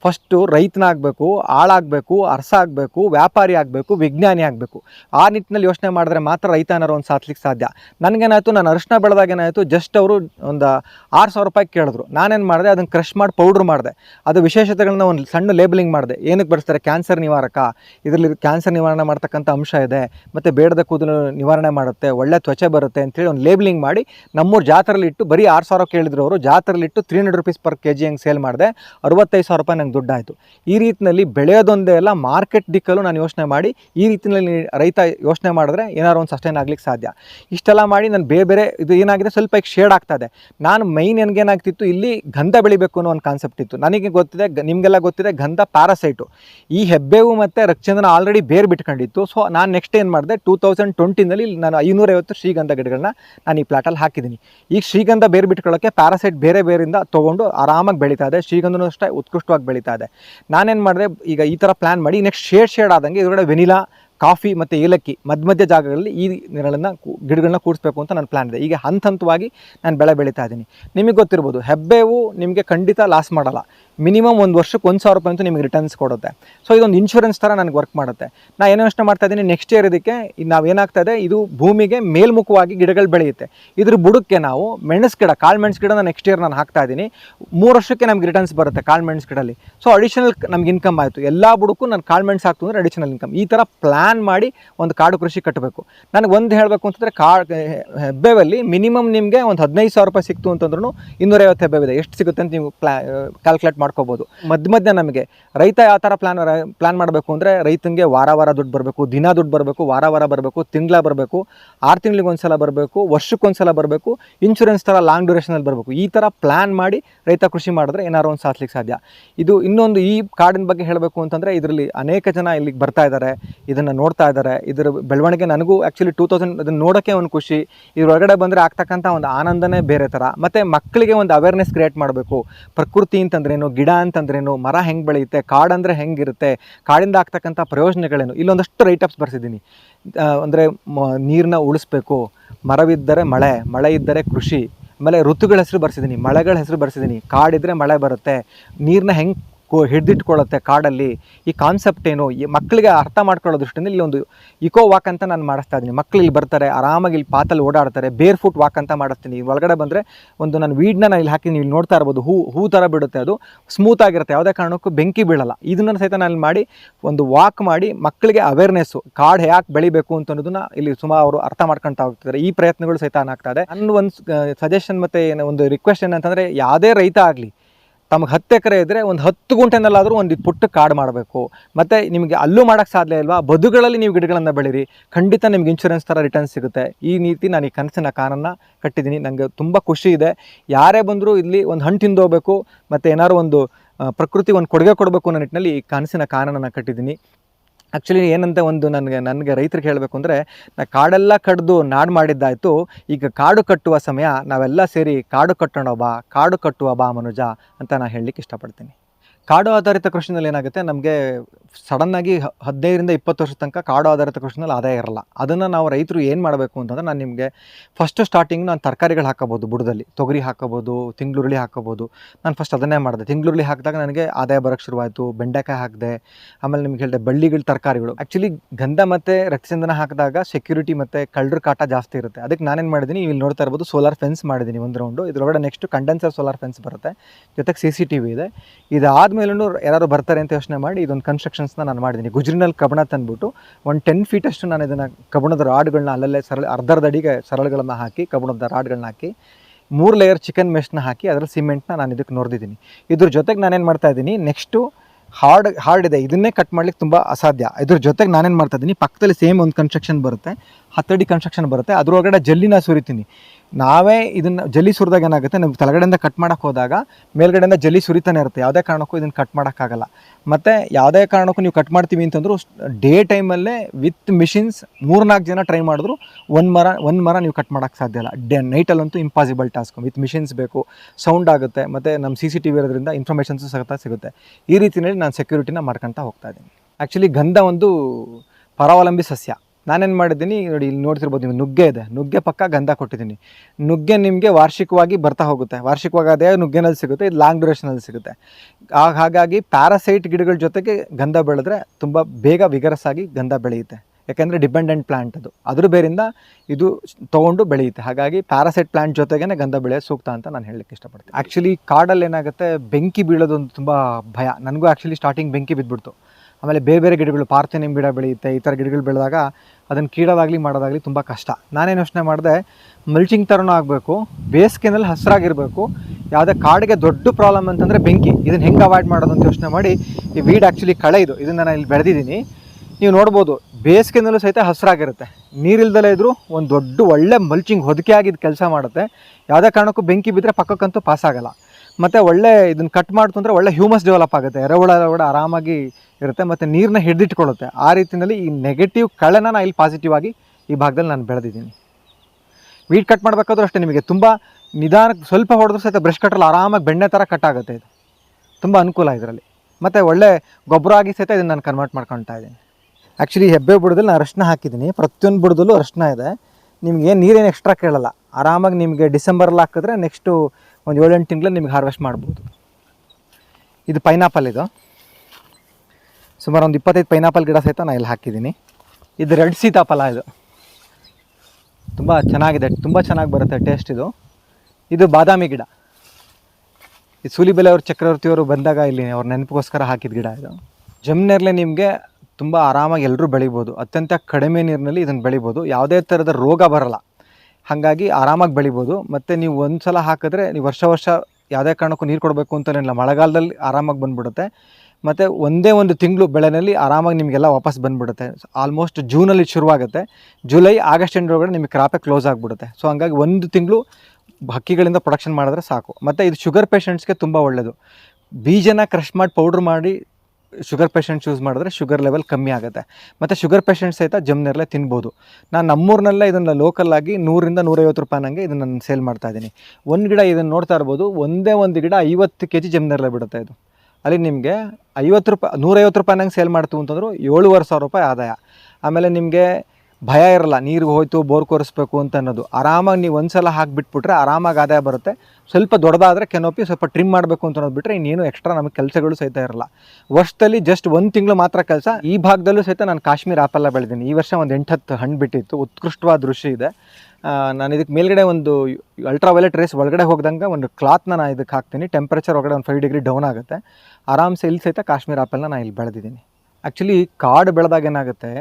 S1: ಫಸ್ಟು ರೈತನಾಗಬೇಕು ಆಳಾಗಬೇಕು ಅರಸ ಆಗಬೇಕು, ವ್ಯಾಪಾರಿ ಆಗಬೇಕು, ವಿಜ್ಞಾನಿ ಆಗಬೇಕು. ಆ ನಿಟ್ಟಿನಲ್ಲಿ ಯೋಚನೆ ಮಾಡಿದ್ರೆ ಮಾತ್ರ ರೈತ ಏನಾರು ಒಂದು ಸಾತ್ಲಿಕ್ಕೆ ಸಾಧ್ಯ. ನನಗೇನಾಯಿತು? ನಾನು ಅರಿಶಿನ ಬೆಳೆದಾಗ ಏನಾಯಿತು? ಜಸ್ಟ್ ಅವರು ಒಂದು ಆರು ಸಾವಿರ ರೂಪಾಯಿ ಕೇಳಿದ್ರು. ನಾನೇನು ಮಾಡಿದೆ? ಅದನ್ನು ಕ್ರಷ್ ಮಾಡಿ ಪೌಡ್ರ್ ಮಾಡಿದೆ. ಅದು ವಿಶೇಷತೆಗಳನ್ನ ಒಂದು ಸಣ್ಣ ಲೇಬಲಿಂಗ್ ಮಾಡಿದೆ. ಏನಕ್ಕೆ ಬಳಸ್ತಾರೆ? ಕ್ಯಾನ್ಸರ್ ನಿವಾರಕ. ಇದರಲ್ಲಿ ಕ್ಯಾನ್ಸರ್ ನಿವಾರಣೆ ಮಾಡ್ತಕ್ಕಂಥ ಅಂಶ ಇದೆ. ಮತ್ತು ಬೇಡದ ಕೂದಲು ನಿವಾರಣೆ ಮಾಡುತ್ತೆ, ಒಳ್ಳೆ ತ್ವಚೆ ಬರುತ್ತೆ ಅಂತೇಳಿ ಒಂದು ಲೇಬ್ಲಿಂಗ್ ಮಾಡಿ ನಮ್ಮೂರು ಜಾತ್ರೆಲಿ ಇಟ್ಟು ಬರೀ ಆರು ಸಾವಿರ ಕೇಳಿದ್ರು ಅವರು, ಜಾತ್ರೆಲಿ ಇಟ್ಟು three hundred rupees per K G ಹಂಗೆ ಸೇಲ್ ಮಾಡಿದೆ, ಅರವತ್ತೈದು ಸಾವಿರ ರೂಪಾಯಿ ನಂಗೆ ದುಡ್ಡಾಯಿತು. ಈ ರೀತಿಯಲ್ಲಿ ಬೆಳೆಯೋದೊಂದೇ ಎಲ್ಲ ಮಾರ್ಕೆಟ್ ದಿಕ್ಕಲ್ಲೂ ನಾನು ಯೋಚನೆ ಮಾಡಿ, ಈ ರೀತಿಯಲ್ಲಿ ರೈತ ಯೋಚನೆ ಮಾಡಿದ್ರೆ ಏನಾದ್ರು ಒಂದು ಸಸ್ಟೈನ್ ಆಗ್ಲಿಕ್ಕೆ ಸಾಧ್ಯ. ಇಷ್ಟೆಲ್ಲ ಮಾಡಿ ನಾನು ಬೇರೆ ಬೇರೆ ಇದು ಏನಾಗಿದೆ, ಸ್ವಲ್ಪ ಈಗ ಶೇಡ್ ಆಗ್ತಾ ಇದೆ. ನಾನು ಮೈನ್ ನನಗೇನಾಗ್ತಿತ್ತು ಇಲ್ಲಿ ಗಂಧ ಬೆಳಿಬೇಕು ಅನ್ನೋ ಒಂದು ಕಾನ್ಸೆಪ್ಟ್ ಇತ್ತು. ನನಗೆ ಗೊತ್ತಿದೆ, ನಿಮಗೆಲ್ಲ ಗೊತ್ತಿದೆ ಗಂಧ ಪ್ಯಾರಾಸೈಟು ಈ ಹೆಬ್ಬೇವು ಮತ್ತು ರಕ್ಷಂದನ ಆಲ್ರೆಡಿ ಬೇರ್ ಬಿಟ್ಕೊಂಡಿತ್ತು. ಸೊ ನಾನು ನೆಕ್ಸ್ಟ್ ಏನು ಮಾಡಿದೆ? ಟೂ ತೌಸಂಡ್ ಟ್ವೆಂಟಿನಲ್ಲಿ ನಾನು ಐನೂರೈವತ್ತು ಶ್ರೀಗಂಧ ಗಿಡಗಳನ್ನ ನಾನು ಈ ಪ್ಲಾಟಲ್ಲಿ ಹಾಕಿದ್ದೀನಿ. ಈಗ ಶ್ರೀಗಂಧ ಬೇರೆ ಬಿಟ್ಕೊಳ್ಳೋಕ್ಕೆ ಪ್ಯಾರಾಸೈಟ್ ಬೇರೆ ಬೇರೆಯಿಂದ ತೊಗೊಂಡು ಆರಾಮಾಗಿ ಬೆಳೀತಾ ಇದೆ. ಶ್ರೀಗಂಧನೂ ಅಷ್ಟೇ ಉತ್ಕೃಷ್ಟವಾಗಿ ಬೆಳೀತಾ ಇದೆ. ನಾನೇನು ಮಾಡಿದೆ? ಈಗ ಈ ಥರ ಪ್ಲ್ಯಾನ್ ಮಾಡಿ ನೆಕ್ಸ್ಟ್ ಶೇಡ್ ಶೇಡ್ ಆದಂಗೆ ಇದರೊಳಗಡೆ ವೆನಿಲಾ ಕಾಫಿ ಮತ್ತು ಏಲಕ್ಕಿ ಮಧ್ಯ ಮಧ್ಯ ಜಾಗಗಳಲ್ಲಿ ಈ ಕು- ಗಿಡಗಳನ್ನ ಕೂಡಿಸ್ಬೇಕು ಅಂತ ನನ್ನ ಪ್ಲ್ಯಾನ್ ಇದೆ. ಈಗ ಹಂತ ಹಂತವಾಗಿ ನಾನು ಬೆಳೆ ಬೆಳೀತಾ ಇದ್ದೀನಿ. ನಿಮಗೆ ಗೊತ್ತಿರ್ಬೋದು, ಹೆಬ್ಬೇವು ನಿಮಗೆ ಖಂಡಿತ ಲಾಸ್ ಮಾಡಲ್ಲ. ಮಿನಿಮಮ್ ಒಂದು ವರ್ಷಕ್ಕೆ ಒಂದು ಸಾವಿರ ರೂಪಾಯಿ ಅಂತೂ ನಿಮಗೆ ರಿಟರ್ನ್ಸ್ ಕೊಡುತ್ತೆ. ಸೊ ಇದೊಂದು ಇನ್ಶೂರೆನ್ಸ್ ಥರ ನನಗೆ ವರ್ಕ್ ಮಾಡುತ್ತೆ. ನಾನು ಏನೋ ಯೋಚನೆ ಮಾಡ್ತಾ ಇದ್ದೀನಿ ನೆಕ್ಸ್ಟ್ ಇಯರ್ ಇದಕ್ಕೆ ಇದು ನಾವು ಏನಾಗ್ತಾ ಇದೆ ಭೂಮಿಗೆ ಮೇಲ್ಮುಖವಾಗಿ ಗಿಡಗಳು ಬೆಳೆಯುತ್ತೆ. ಇದ್ರ ಬುಡಕ್ಕೆ ನಾವು ಮೆಣಸು ಗಿಡ, ಕಾಳು ಮೆಣಸು ಗಿಡ ನೆಕ್ಸ್ಟ್ ಇಯರ್ ನಾನು ಹಾಕ್ತಾ ಇದ್ದೀನಿ. ಮೂರು ವರ್ಷಕ್ಕೆ ನಮ್ಗೆ ರಿಟರ್ನ್ಸ್ ಬರುತ್ತೆ ಕಾಳು ಮೆಣಸು ಗಿಡಲ್ಲಿ. ಸೊ ಅಡಿಷನಲ್ ನಮ್ಗೆ ಇನ್ಕಮ್ ಆಯಿತು. ಎಲ್ಲ ಬುಡಕ್ಕೂ ನಾನು ಕಾಳು ಮೆಣಸು ಹಾಕ್ತು ಅಂದರೆ ಅಡಿಷನಲ್ ಇನ್ಕಮ್ ಈ ಥರ ಪ್ಲ್ಯಾನ್ ಮಾಡಿ ಒಂದು ಕಾಡು ಕೃಷಿ ಕಟ್ಟಬೇಕು ನನಗೆ ಒಂದು ಹೇಳಬೇಕು ಅಂತಂದರೆ ಕಾಳು ಹೆಬ್ಬೆವಲ್ಲಿ ಮಿನಿಮಮ್ ನಿಮಗೆ ಒಂದು ಹದಿನೈದು ಸಾವಿರ ರೂಪಾಯಿ ಸಿಕ್ತು ಅಂತಂದ್ರೂ ಇನ್ನೂರೈವತ್ತು ಹೆಬ್ಬೆವಿದೆ. ಎಷ್ಟು ಸಿಗುತ್ತೆ ಅಂತ ನೀವು ಪ್ಲಾ ಕ್ಯಾಲ್ಕುಲೇಟ್ ಮಾಡ್ಕೋಬೋದು. ಮಧ್ಯ ಮಧ್ಯ ನಮಗೆ ರೈತ ಯಾವ ಥರ ಪ್ಲಾನ್ ಪ್ಲಾನ್ ಮಾಡಬೇಕು ಅಂದರೆ ರೈತನಿಗೆ ವಾರ ವಾರ ದುಡ್ಡು ಬರಬೇಕು, ದಿನ ದುಡ್ಡು ಬರಬೇಕು, ವಾರ ವಾರ ಬರಬೇಕು, ತಿಂಗಳ ಬರಬೇಕು, ಆರು ತಿಂಗಳಿಗೆ ಒಂದು ಸಲ ಬರಬೇಕು ವರ್ಷಕ್ಕೊಂದು ಸಲ ಬರಬೇಕು ಇನ್ಶೂರೆನ್ಸ್ ಥರ ಲಾಂಗ್ ಡ್ಯೂರೇಷನಲ್ಲಿ ಬರಬೇಕು. ಈ ಥರ ಪ್ಲಾನ್ ಮಾಡಿ ರೈತ ಕೃಷಿ ಮಾಡಿದ್ರೆ ಏನಾರು ಒಂದು ಸಾಧಿಸ್ಲಿಕ್ಕೆ ಸಾಧ್ಯ. ಇದು ಇನ್ನೊಂದು ಈ ಕಾಡಿನ ಬಗ್ಗೆ ಹೇಳಬೇಕು ಅಂತಂದರೆ ಇದರಲ್ಲಿ ಅನೇಕ ಜನ ಇಲ್ಲಿಗೆ ಬರ್ತಾ ಇದ್ದಾರೆ ಇದನ್ನು ನೋಡ್ತಾ ಇದ್ದಾರೆ ಇದರ ಬೆಳವಣಿಗೆ ನನಗೂ ಆ್ಯಕ್ಚುಲಿ ಟೂ ತೌಸಂಡ್ ಅದನ್ನು ನೋಡೋಕ್ಕೆ ಒಂದು ಖುಷಿ. ಇದ್ರೊಳಗಡೆ ಬಂದರೆ ಆಗ್ತಕ್ಕಂಥ ಒಂದು ಆನಂದನೇ ಬೇರೆ ಥರ ಮತ್ತು ಮಕ್ಕಳಿಗೆ ಒಂದು ಅವೇರ್ನೆಸ್ ಕ್ರಿಯೇಟ್ ಮಾಡಬೇಕು. ಪ್ರಕೃತಿ ಅಂತಂದ್ರೇನು ಗಿಡ ಅಂತಂದ್ರೇನು, ಮರ ಹೆಂಗೆ ಬೆಳೆಯುತ್ತೆ ಕಾಡಂದರೆ ಹೆಂಗಿರುತ್ತೆ, ಕಾಡಿಂದ ಆಗ್ತಕ್ಕಂಥ ಪ್ರಯೋಜನಗಳೇನು? ಇಲ್ಲೊಂದಷ್ಟು ರೈಟಪ್ಸ್ ಬರ್ಸಿದ್ದೀನಿ. ಅಂದರೆ ನೀರನ್ನ ಉಳಿಸ್ಬೇಕು, ಮರವಿದ್ದರೆ ಮಳೆ ಮಳೆ ಇದ್ದರೆ ಕೃಷಿ, ಆಮೇಲೆ ಋತುಗಳ ಹೆಸರು ಬರ್ಸಿದ್ದೀನಿ, ಮಳೆಗಳ ಹೆಸರು ಬರ್ಸಿದ್ದೀನಿ, ಕಾಡಿದ್ರೆ ಮಳೆ ಬರುತ್ತೆ ನೀರನ್ನ ಹೆಂಗೆ ಹಿಡಿದಿಟ್ಕೊಳ್ಳುತ್ತೆ ಕಾಡಲ್ಲಿ. ಈ ಕಾನ್ಸೆಪ್ಟ್ ಏನು, ಈ ಮಕ್ಕಳಿಗೆ ಅರ್ಥ ಮಾಡ್ಕೊಳ್ಳೋ ದೃಷ್ಟಿಯಿಂದ ಇಲ್ಲಿ ಒಂದು ಇಕೋ ವಾಕ್ ಅಂತ ನಾನು ಮಾಡಿಸ್ತಾ ಇದ್ದೀನಿ. ಮಕ್ಕಳು ಇಲ್ಲಿ ಬರ್ತಾರೆ, ಆರಾಮಾಗಿ ಇಲ್ಲಿ ಪಾತಲ್ಲಿ ಓಡಾಡ್ತಾರೆ ಬೇರ್ ಫುಟ್ ವಾಕ್ ಅಂತ ಮಾಡಿಸ್ತೀನಿ. ಒಳಗಡೆ ಬಂದರೆ ಒಂದು ನಾನು ವೀಡ್ನ ನಾನು ಇಲ್ಲಿ ಹಾಕಿ ನೀವು ನೋಡ್ತಾ ಇರ್ಬೋದು. ಹೂ ಹೂ ಥರ ಬಿಡುತ್ತೆ ಅದು. ಸ್ಮೂತ್ ಆಗಿರುತ್ತೆ. ಯಾವುದೇ ಕಾರಣಕ್ಕೂ ಬೆಂಕಿ ಬೀಳಲ್ಲ. ಇದನ್ನು ಸಹಿತ ನಾನು ಮಾಡಿ ಒಂದು ವಾಕ್ ಮಾಡಿ ಮಕ್ಕಳಿಗೆ ಅವೇರ್ನೆಸ್ಸು ಕಾಡು ಯಾಕೆ ಬೆಳಿಬೇಕು ಅಂತ ಅನ್ನೋದನ್ನ ಇಲ್ಲಿ ಸುಮಾರು ಅವರು ಅರ್ಥ ಮಾಡ್ಕೊಳ್ತಾ ಹೋಗ್ತಿದ್ದಾರೆ. ಈ ಪ್ರಯತ್ನಗಳು ಸಹಿತ ಆಗ್ತಾ ಇದೆ. ನನ್ನ ಒಂದು ಸಜೆಷನ್ ಮತ್ತು ಏನು, ಒಂದು ರಿಕ್ವೆಸ್ಟ್ ಏನಂತಂದರೆ, ಯಾವುದೇ ರೈತ ಆಗಲಿ ತಮಗೆ ಹತ್ತು ಎಕರೆ ಇದ್ದರೆ ಒಂದು ಹತ್ತು ಗುಂಟೆನಲ್ಲಾದರೂ ಒಂದು ಪುಟ್ಟ ಕಾಡು ಮಾಡಬೇಕು. ಮತ್ತು ನಿಮಗೆ ಅಲ್ಲೂ ಮಾಡೋಕ್ಕೆ ಸಾಧ್ಯ ಇಲ್ವಾ? ಬದುಗಳಲ್ಲಿ ನೀವು ಗಿಡಗಳನ್ನು ಬೆಳೀರಿ. ಖಂಡಿತ ನಿಮ್ಗೆ ಇನ್ಶೂರೆನ್ಸ್ ಥರ ರಿಟರ್ನ್ ಸಿಗುತ್ತೆ. ಈ ನೀತಿ ನಾನು ಈ ಕನಸಿನ ಕಾನನ್ನು ಕಟ್ಟಿದ್ದೀನಿ. ನನಗೆ ತುಂಬ ಖುಷಿ ಇದೆ. ಯಾರೇ ಬಂದರೂ ಇಲ್ಲಿ ಒಂದು ಹಣ್ಣು ತಿಂದು ಹೋಗಬೇಕು. ಮತ್ತು ಏನಾದ್ರು ಒಂದು ಪ್ರಕೃತಿ ಒಂದು ಕೊಡುಗೆ ಕೊಡಬೇಕು ಅನ್ನೋ ನಿಟ್ಟಿನಲ್ಲಿ ಈ ಕನಸಿನ ಕಾನನ್ನು ಕಟ್ಟಿದ್ದೀನಿ. ಆ್ಯಕ್ಚುಲಿ ಏನಂತ ಒಂದು ನನಗೆ ನನಗೆ ರೈತರಿಗೆ ಹೇಳಬೇಕು ಅಂದರೆ, ನಾ ಕಾಡೆಲ್ಲ ಕಡ್ದು ನಾಡು ಮಾಡಿದ್ದಾಯಿತು. ಈಗ ಕಾಡು ಕಟ್ಟುವ ಸಮಯ ನಾವೆಲ್ಲ ಸೇರಿ ಕಾಡು ಕಟ್ಟೋಣ ಬಾ, ಕಾಡು ಕಟ್ಟುವ ಬಾ ಮನುಜ ಅಂತ ನಾನು ಹೇಳಲಿಕ್ಕೆ ಇಷ್ಟಪಡ್ತೀನಿ. ಕಾಡು ಆಧಾರಿತ ಕೃಷಿನಲ್ಲಿ ಏನಾಗುತ್ತೆ? ನಮಗೆ ಸಡನ್ನಾಗಿ ಹದಿನೈದರಿಂದ ಇಪ್ಪತ್ತು ವರ್ಷದ ತನಕ ಕಾಡು ಆಧಾರಿತ ಕೃಷಿನಲ್ಲಿ ಆದಾಯ ಇರಲ್ಲ. ಅದನ್ನು ನಾವು ರೈತರು ಏನು ಮಾಡಬೇಕು ಅಂತಂದ್ರೆ ನಾನು ನಿಮಗೆ ಫಸ್ಟ್ ಸ್ಟಾರ್ಟಿಂಗ್ ನಾನು ತರಕಾರಿಗಳು ಹಾಕೋಬೋದು ಬುಡದಲ್ಲಿ. ತೊಗರಿ ಹಾಕೋಬೋದು ತಿಂಗ್ಳುರುಳಿ ಹಾಕೋಬೋದು ನಾನು ಫಸ್ಟ್ ಅದನ್ನೇ ಮಾಡಿದೆ. ತಿಂಗ್ಳುರುಳಿ ಹಾಕಿದಾಗ ನನಗೆ ಆದಾಯ ಬರೋಕ್ಕೆ ಶುರುವಾಯಿತು, ಬೆಂಡೆಕಾಯಿ ಹಾಕಿದೆ, ಆಮೇಲೆ ನಿಮ್ಗೆ ಹೇಳಿದೆ ಬಳ್ಳಿಗಳು, ತರಕಾರಿಗಳು. ಆ್ಯಕ್ಚುಲಿ ಗಂಧ ಮತ್ತು ರಕ್ತಚಂದನ ಹಾಕಿದಾಗ ಸೆಕ್ಯೂರಿಟಿ ಮತ್ತು ಕಳ್ಳರು ಕಾಟ ಜಾಸ್ತಿ ಇರುತ್ತೆ. ಅದಕ್ಕೆ ನಾನೇನು ಮಾಡಿದ್ದೀನಿ ಇಲ್ಲಿ ನೋಡ್ತಾ ಇರ್ಬೋದು ಸೋಲಾರ್ ಫೆನ್ಸ್ ಮಾಡಿದ್ದೀನಿ ಒಂದು ರೌಂಡು ಇದರೊಳಗಡೆ ನೆಕ್ಸ್ಟ್ ಕಂಡೆನ್ಸರ್ ಸೋಲಾರ್ ಫೆನ್ಸ್ ಬರುತ್ತೆ. ಜೊತೆಗೆ ಸಿ ಸಿ ಟಿ ವಿ ಇದೆ ಇದಾದ್ಮೇಲೂ ಯಾರು ಬರ್ತಾರೆ ಅಂತ ಯೋಚನೆ ಮಾಡಿ ಇದೊಂದು ಕನ್ಸ್ಟ್ರಕ್ಷನ್ಸ್ನ ನಾನು ಮಾಡಿದ್ದೀನಿ. ಗುಜರಿನಲ್ಲಿ ಕಬಣ ತಂದ್ಬಿಟ್ಟು ಒಂದು ಟೆನ್ ಫೀಟ್ ಅಷ್ಟು ನಾನು ಇದನ್ನು ಕಬಣದ ರಾಡ್ಗಳನ್ನ ಅಲ್ಲಲ್ಲೇ ಸರಳ ಅರ್ಧರ್ಧ ಅಡಿಗೆ ಸರಳಗಳನ್ನು ಹಾಕಿ, ಕಬಣದ ರಾಡ್ಗಳನ್ನ ಹಾಕಿ, ಮೂರು ಲೇಯರ್ ಚಿಕನ್ ಮೆಶ್ನ ಹಾಕಿ ಅದರಲ್ಲಿ ಸಿಮೆಂಟ್ನ ನಾನು ಇದಕ್ಕೆ ನೋಡ್ದಿದ್ದೀನಿ. ಇದ್ರ ಜೊತೆಗೆ ನಾನೇನು ಮಾಡ್ತಾ ಇದ್ದೀನಿ ನೆಕ್ಸ್ಟು ಹಾರ್ಡ್ ಹಾರ್ಡ್ ಇದೆ. ಇದನ್ನೇ ಕಟ್ ಮಾಡ್ಲಿಕ್ಕೆ ತುಂಬ ಅಸಾಧ್ಯ. ಇದ್ರ ಜೊತೆಗೆ ನಾನೇನು ಮಾಡ್ತಾ ಇದ್ದೀನಿ, ಪಕ್ಕದಲ್ಲಿ ಸೇಮ್ ಒಂದು ಕನ್ಸ್ಟ್ರಕ್ಷನ್ ಬರುತ್ತೆ ಹತ್ತಡಿ ಕನ್ಸ್ಟ್ರಕ್ಷನ್ ಬರುತ್ತೆ. ಅದ್ರೊಳಗಡೆ ಜಲ್ಲಿನ ಸುರಿತೀನಿ. ನಾವೇ ಇದನ್ನು ಜಲ್ಲಿ ಸುರಿದಾಗ ಏನಾಗುತ್ತೆ ನಮ್ಗೆ ತಲೆಗಡೆಯಿಂದ ಕಟ್ ಮಾಡೋಕ್ಕೆ ಹೋದಾಗ ಮೇಲ್ಗಡೆಯಿಂದ ಜಲ್ಲಿ ಸುರಿತಾನೆ ಇರುತ್ತೆ. ಯಾವುದೇ ಕಾರಣಕ್ಕೂ ಇದನ್ನು ಕಟ್ ಮಾಡೋಕ್ಕಾಗಲ್ಲ ಮತ್ತು ಯಾವುದೇ ಕಾರಣಕ್ಕೂ ನೀವು ಕಟ್ ಮಾಡ್ತೀವಿ ಅಂತಂದ್ರು ಡೇ ಟೈಮಲ್ಲೇ ವಿತ್ ಮಿಷಿನ್ಸ್ ಮೂರ್ನಾಲ್ಕು ಜನ ಟ್ರೈ ಮಾಡಿದ್ರು, ಒಂದು ಮರ ಒಂದು ಮರ ನೀವು ಕಟ್ ಮಾಡೋಕ್ಕೆ ಸಾಧ್ಯ ಇಲ್ಲ. ಡೇ ನೈಟಲ್ಲಂತೂ ಇಂಪಾಸಿಬಲ್ ಟಾಸ್ಕ್ ವಿತ್ ಮಿಷಿನ್ಸ್ ಬೇಕು ಸೌಂಡ್ ಆಗುತ್ತೆ, ಮತ್ತು ನಮ್ಮ ಸಿ ಸಿ ಟಿ ವಿ ಇರೋದ್ರಿಂದ ಸಹ ಸಿಗುತ್ತೆ. ಈ ರೀತಿಯಲ್ಲಿ ನಾನು ಸೆಕ್ಯೂರಿಟಿನ ಮಾಡ್ಕೊತಾ ಹೋಗ್ತಾ ಇದ್ದೀನಿ. ಆ್ಯಕ್ಚುಲಿ ಗಂಧ ಒಂದು ಪರಾವಲಂಬಿ ಸಸ್ಯ. ನಾನೇನು ಮಾಡಿದ್ದೀನಿ, ನೋಡಿ ಇಲ್ಲಿ ನೋಡ್ತಿರ್ಬೋದು ನೀವು ನುಗ್ಗೆ ಇದೆ. ನುಗ್ಗೆ ಪಕ್ಕ ಗಂಧ ಕೊಟ್ಟಿದ್ದೀನಿ. ನುಗ್ಗೆ ನಿಮಗೆ ವಾರ್ಷಿಕವಾಗಿ ಬರ್ತಾ ಹೋಗುತ್ತೆ. ವಾರ್ಷಿಕವಾಗಿ ಅದೇ ನುಗ್ಗೆನಲ್ಲಿ ಸಿಗುತ್ತೆ, ಇದು ಲಾಂಗ್ ಡ್ಯೂರೇಷನಲ್ಲಿ ಸಿಗುತ್ತೆ. ಹಾಗಾಗಿ ಪ್ಯಾರಾಸೈಟ್ ಗಿಡಗಳ ಜೊತೆಗೆ ಗಂಧ ಬೆಳೆದ್ರೆ ತುಂಬ ಬೇಗ ವಿಗರಸಾಗಿ ಗಂಧ ಬೆಳೆಯುತ್ತೆ. ಯಾಕೆಂದರೆ ಡಿಪೆಂಡೆಂಟ್ ಪ್ಲಾಂಟ್ ಅದು. ಅದ್ರ ಬೇರಿಂದ ಇದು ತೊಗೊಂಡು ಬೆಳೆಯುತ್ತೆ. ಹಾಗಾಗಿ ಪ್ಯಾರಾಸೈಟ್ ಪ್ಲಾಂಟ್ ಜೊತೆಗೇ ಗಂಧ ಬೆಳೆಯ ಸೂಕ್ತ ಅಂತ ನಾನು ಹೇಳಲಿಕ್ಕೆ ಇಷ್ಟಪಡ್ತೀನಿ. ಆ್ಯಕ್ಚುಲಿ ಕಾಡಲ್ಲಿ ಏನಾಗುತ್ತೆ ಬೆಂಕಿ ಬೀಳೋದೊಂದು ತುಂಬ ಭಯ. ನನಗೂ ಆ್ಯಕ್ಚುಲಿ ಸ್ಟಾರ್ಟಿಂಗ್ ಬೆಂಕಿ ಬಿದ್ದುಬಿಡ್ತು ಆಮೇಲೆ ಬೇರೆ ಬೇರೆ ಗಿಡಗಳು ಪಾರ್ಥೆನಿಮ್ ಗಿಡ ಬೆಳೆಯುತ್ತೆ, ಈ ಥರ ಗಿಡಗಳು ಬೆಳೆದಾಗ ಅದನ್ನು ಕೀಳೋದಾಗಲಿ, ಮಾಡೋದಾಗಲಿ ತುಂಬ ಕಷ್ಟ. ನಾನೇನು ಯೋಚನೆ ಮಾಡಿದೆ ಮಲ್ಚಿಂಗ್ ಥರನೂ ಆಗಬೇಕು, ಬೇಸಿಗೆನಲ್ಲಿ ಹಸಿರಾಗಿರಬೇಕು, ಯಾವುದೇ ಕಾಡಿಗೆ ದೊಡ್ಡ ಪ್ರಾಬ್ಲಮ್ ಅಂತಂದರೆ ಬೆಂಕಿ. ಇದನ್ನು ಹೆಂಗೆ ಅವಾಯ್ಡ್ ಮಾಡೋದು ಅಂತ ಯೋಚನೆ ಮಾಡಿ, ಈ ವೀಡ್ ಆ್ಯಕ್ಚುಲಿ ಕಳೆ ಇದು. ಇದನ್ನು ನಾನು ಇಲ್ಲಿ ಬೆಳೆದಿದ್ದೀನಿ. ನೀವು ನೋಡ್ಬೋದು, ಬೇಸಿಗೆನಲ್ಲೂ ಸಹಿತ ಹಸಿರಾಗಿರುತ್ತೆ. ನೀರಿಲ್ದಲೇ ಇದ್ದರೂ ಒಂದು ದೊಡ್ಡ ಒಳ್ಳೆ ಮಲ್ಚಿಂಗ್ ಹೊದಿಕೆ ಆಗಿದ್ದು ಕೆಲಸ ಮಾಡುತ್ತೆ. ಯಾವುದೇ ಕಾರಣಕ್ಕೂ ಬೆಂಕಿ ಬಿದ್ದರೆ ಪಕ್ಕಕ್ಕಂತೂ ಪಾಸ್ ಆಗಲ್ಲ. ಮತ್ತು ಒಳ್ಳೆ ಇದನ್ನು ಕಟ್ ಮಾಡ್ತು ಅಂದರೆ ಒಳ್ಳೆ ಹ್ಯೂಮಸ್ ಡೆವಲಪ್ ಆಗುತ್ತೆ. ಎರೆಹುಳ ಕೂಡ ಆರಾಮಾಗಿ ಇರುತ್ತೆ, ಮತ್ತು ನೀರನ್ನ ಹಿಡಿದಿಟ್ಕೊಳ್ಳುತ್ತೆ. ಆ ರೀತಿಯಲ್ಲಿ ಈ ನೆಗೆಟಿವ್ ಕಳೆನ ನಾನು ಇಲ್ಲಿ ಪಾಸಿಟಿವ್ ಆಗಿ ಈ ಭಾಗದಲ್ಲಿ ನಾನು ಬೆಳೆದಿದ್ದೀನಿ. ವೀಡ್ ಕಟ್ ಮಾಡಬೇಕಾದ್ರೂ ಅಷ್ಟೇ ನಿಮಗೆ. ತುಂಬ ನಿಧಾನಕ್ಕೆ ಸ್ವಲ್ಪ ಹೊಡೆದ್ರೂ ಸಹಿತ ಬ್ರಷ್ ಕಟ್ಟಲು ಆರಾಮಾಗಿ ಬೆಣ್ಣೆ ಥರ ಕಟ್ ಆಗುತ್ತೆ ಇದು. ತುಂಬ ಅನುಕೂಲ ಇದರಲ್ಲಿ. ಮತ್ತು ಒಳ್ಳೆ ಗೊಬ್ಬರ ಆಗಿ ಸಹಿತ ಇದನ್ನು ನಾನು ಕನ್ವರ್ಟ್ ಮಾಡ್ಕೊಳ್ತಾ ಇದ್ದೀನಿ. ಆ್ಯಕ್ಚುಲಿ ಹೆಬ್ಬೆ ಬುಡದಲ್ಲಿ ನಾನು ಅರಶಿನ ಹಾಕಿದ್ದೀನಿ. ಪ್ರತಿಯೊಂದು ಬುಡದಲ್ಲೂ ಅರಶಿನ ಇದೆ. ನಿಮಗೆ ನೀರೇನು ಎಕ್ಸ್ಟ್ರಾ ಕೇಳಲ್ಲ. ಆರಾಮಾಗಿ ನಿಮಗೆ ಡಿಸೆಂಬರಲ್ಲಿ ಹಾಕಿದ್ರೆ ನೆಕ್ಸ್ಟು ಒಂದು ಏಳೆಂಟು ತಿಂಗಳಲ್ಲಿ ನಿಮಗೆ ಹಾರ್ವೆಸ್ಟ್ ಮಾಡ್ಬೋದು. ಇದು ಪೈನಾಪಲ್ ಇದು. ಸುಮಾರು ಒಂದು ಇಪ್ಪತ್ತೈದು ಪೈನಾಪಲ್ ಗಿಡ ಸಹಿತ ನಾನು ಇಲ್ಲಿ ಹಾಕಿದ್ದೀನಿ. ಇದು ರೆಡ್ ಸೀತಾಫಲ ಇದು. ತುಂಬ ಚೆನ್ನಾಗಿದೆ, ತುಂಬ ಚೆನ್ನಾಗಿ ಬರುತ್ತೆ ಟೇಸ್ಟ್ ಇದು. ಇದು ಬಾದಾಮಿ ಗಿಡ. ಈ ಸೂಲಿಬೆಲೆ ಅವರು ಚಕ್ರವರ್ತಿಯವರು ಬಂದಾಗ ಇಲ್ಲಿ ಅವ್ರ ನೆನಪಿಗೋಸ್ಕರ ಹಾಕಿದ ಗಿಡ ಇದು. ಜಮ್ನೇರ್ಲೆ ನಿಮಗೆ ತುಂಬ ಆರಾಮಾಗಿ ಎಲ್ಲರೂ ಬೆಳಿಬೋದು. ಅತ್ಯಂತ ಕಡಿಮೆ ನೀರಿನಲ್ಲಿ ಇದನ್ನು ಬೆಳಿಬೋದು. ಯಾವುದೇ ಥರದ ರೋಗ ಬರಲ್ಲ. ಹಾಗಾಗಿ ಆರಾಮಾಗಿ ಬೆಳಿಬೋದು. ಮತ್ತು ನೀವು ಒಂದು ಸಲ ಹಾಕಿದ್ರೆ ನೀವು ವರ್ಷ ವರ್ಷ ಯಾವುದೇ ಕಾರಣಕ್ಕೂ ನೀರು ಕೊಡಬೇಕು ಅಂತೇನಿಲ್ಲ ಮಳೆಗಾಲದಲ್ಲಿ ಆರಾಮಾಗಿ ಬಂದುಬಿಡುತ್ತೆ. ಮತ್ತು ಒಂದೇ ಒಂದು ತಿಂಗಳು ಬೆಳೆನಲ್ಲಿ ಆರಾಮಾಗಿ ನಿಮಗೆಲ್ಲ ವಾಪಸ್ ಬಂದುಬಿಡುತ್ತೆ. ಆಲ್ಮೋಸ್ಟ್ ಜೂನಲ್ಲಿ ಶುರುವಾಗುತ್ತೆ. ಜುಲೈ, ಆಗಸ್ಟ್ ಎಂಡ್ ಒಳಗಡೆ ನಿಮಗೆ ಕ್ರಾಪೇ ಕ್ಲೋಸ್ ಆಗಿಬಿಡುತ್ತೆ. ಸೊ ಹಂಗಾಗಿ ಒಂದು ತಿಂಗಳು ಹಕ್ಕಿಗಳಿಂದ ಪ್ರೊಡಕ್ಷನ್ ಮಾಡಿದ್ರೆ ಸಾಕು. ಮತ್ತು ಇದು ಶುಗರ್ ಪೇಷಂಟ್ಸ್ಗೆ ತುಂಬ ಒಳ್ಳೆಯದು ಬೀಜನ ಕ್ರಷ್ ಮಾಡಿ ಪೌಡ್ರ್ ಮಾಡಿ ಶುಗರ್ ಪೇಷಂಟ್ಸ್ ಯೂಸ್ ಮಾಡಿದ್ರೆ ಶುಗರ್ ಲೆವೆಲ್ ಕಮ್ಮಿ ಆಗುತ್ತೆ. ಮತ್ತು ಶುಗರ್ ಪೇಷಂಟ್ ಸಹಿತ ಜಮ್ನೆರಲ್ಲೇ ತಿನ್ಬೋದು. ನಾನು ನಮ್ಮೂರಿನಲ್ಲೇ ಇದನ್ನು ಲೋಕಲ್ ಆಗಿ ನೂರಿಂದ ನೂರೈವತ್ತು ರೂಪಾಯಿನಂಗೆ ಇದನ್ನು ನಾನು ಸೇಲ್ ಮಾಡ್ತಾ ಇದ್ದೀನಿ. ಒಂದು ಗಿಡ ಇದನ್ನು ನೋಡ್ತಾ ಇರ್ಬೋದು, ಒಂದೇ ಒಂದು ಗಿಡ ಐವತ್ತು ಕೆ ಜಿ ಜಮ್ನೇರಲ್ಲೇ ಬಿಡುತ್ತೆ ಇದು. ಅಲ್ಲಿ ನಿಮಗೆ ಐವತ್ತು ರೂಪಾಯಿ, ನೂರೈವತ್ತು ರೂಪಾಯಿನಂಗೆ ಸೇಲ್ ಮಾಡ್ತು ಅಂತಂದ್ರು ಏಳುವರೆ ಸಾವಿರ ರೂಪಾಯಿ ಆದಾಯ. ಆಮೇಲೆ ನಿಮಗೆ ಭಯ ಇರಲ್ಲ ನೀರು ಹೋಯ್ತು, ಬೋರ್ ಕೊರಿಸ್ಬೇಕು ಅಂತ ಅನ್ನೋದು. ಆರಾಮಾಗಿ ನೀವು ಒಂದ್ಸಲ ಹಾಕಿಬಿಟ್ಬಿಟ್ರೆ ಆರಾಮಾಗಿ ಆದಾಯ ಬರುತ್ತೆ. ಸ್ವಲ್ಪ ದೊಡ್ಡದಾದರೆ ಕೆನೋಪಿ ಸ್ವಲ್ಪ ಟ್ರಿಮ್ ಮಾಡಬೇಕು ಅಂತ ಅನ್ನೋದು ಬಿಟ್ಟರೆ ಇನ್ನೇನು ಎಕ್ಸ್ಟ್ರಾ ನಮಗೆ ಕೆಲಸಗಳು ಸಹಿತ ಇರಲ್ಲ. ವರ್ಷದಲ್ಲಿ ಜಸ್ಟ್ ಒಂದು ತಿಂಗಳು ಮಾತ್ರ ಕೆಲಸ. ಈ ಭಾಗದಲ್ಲೂ ಸಹಿತ ನಾನು ಕಾಶ್ಮೀರ ಆಪಲ್ಲ ಬೆಳೆದೀನಿ. ಈ ವರ್ಷ ಒಂದು ಎಂಟತ್ತು ಹಣ್ಣು ಬಿಟ್ಟಿತ್ತು. ಉತ್ಕೃಷ್ಟವಾದ ದೃಶ್ಯ ಇದೆ. ನಾನು ಇದಕ್ಕೆ ಮೇಲ್ಗಡೆ ಒಂದು ಅಲ್ಟ್ರಾ ವೈಲೆಟ್ ರೇಸ್ ಒಳಗಡೆ ಹೋಗ್ದಂಗೆ ಒಂದು ಕ್ಲಾತ್ನ ನಾನು ಇದಕ್ಕೆ ಹಾಕ್ತೀನಿ. ಟೆಂಪ್ರೇಚರ್ ಒಳಗಡೆ ಒಂದು ಫೈವ್ ಡಿಗ್ರಿ ಡೌನ್ ಆಗುತ್ತೆ. ಆರಾಮ್ಸೆ ಇಲ್ಲಿ ಸಹಿತ ಕಾಶ್ಮೀರ ಆಪಲ್ನ ನಾನು ಇಲ್ಲಿ ಬೆಳೆದಿದ್ದೀನಿ. ಆ್ಯಕ್ಚುಲಿ ಕಾಡು ಬೆಳೆದಾಗ ಏನಾಗುತ್ತೆ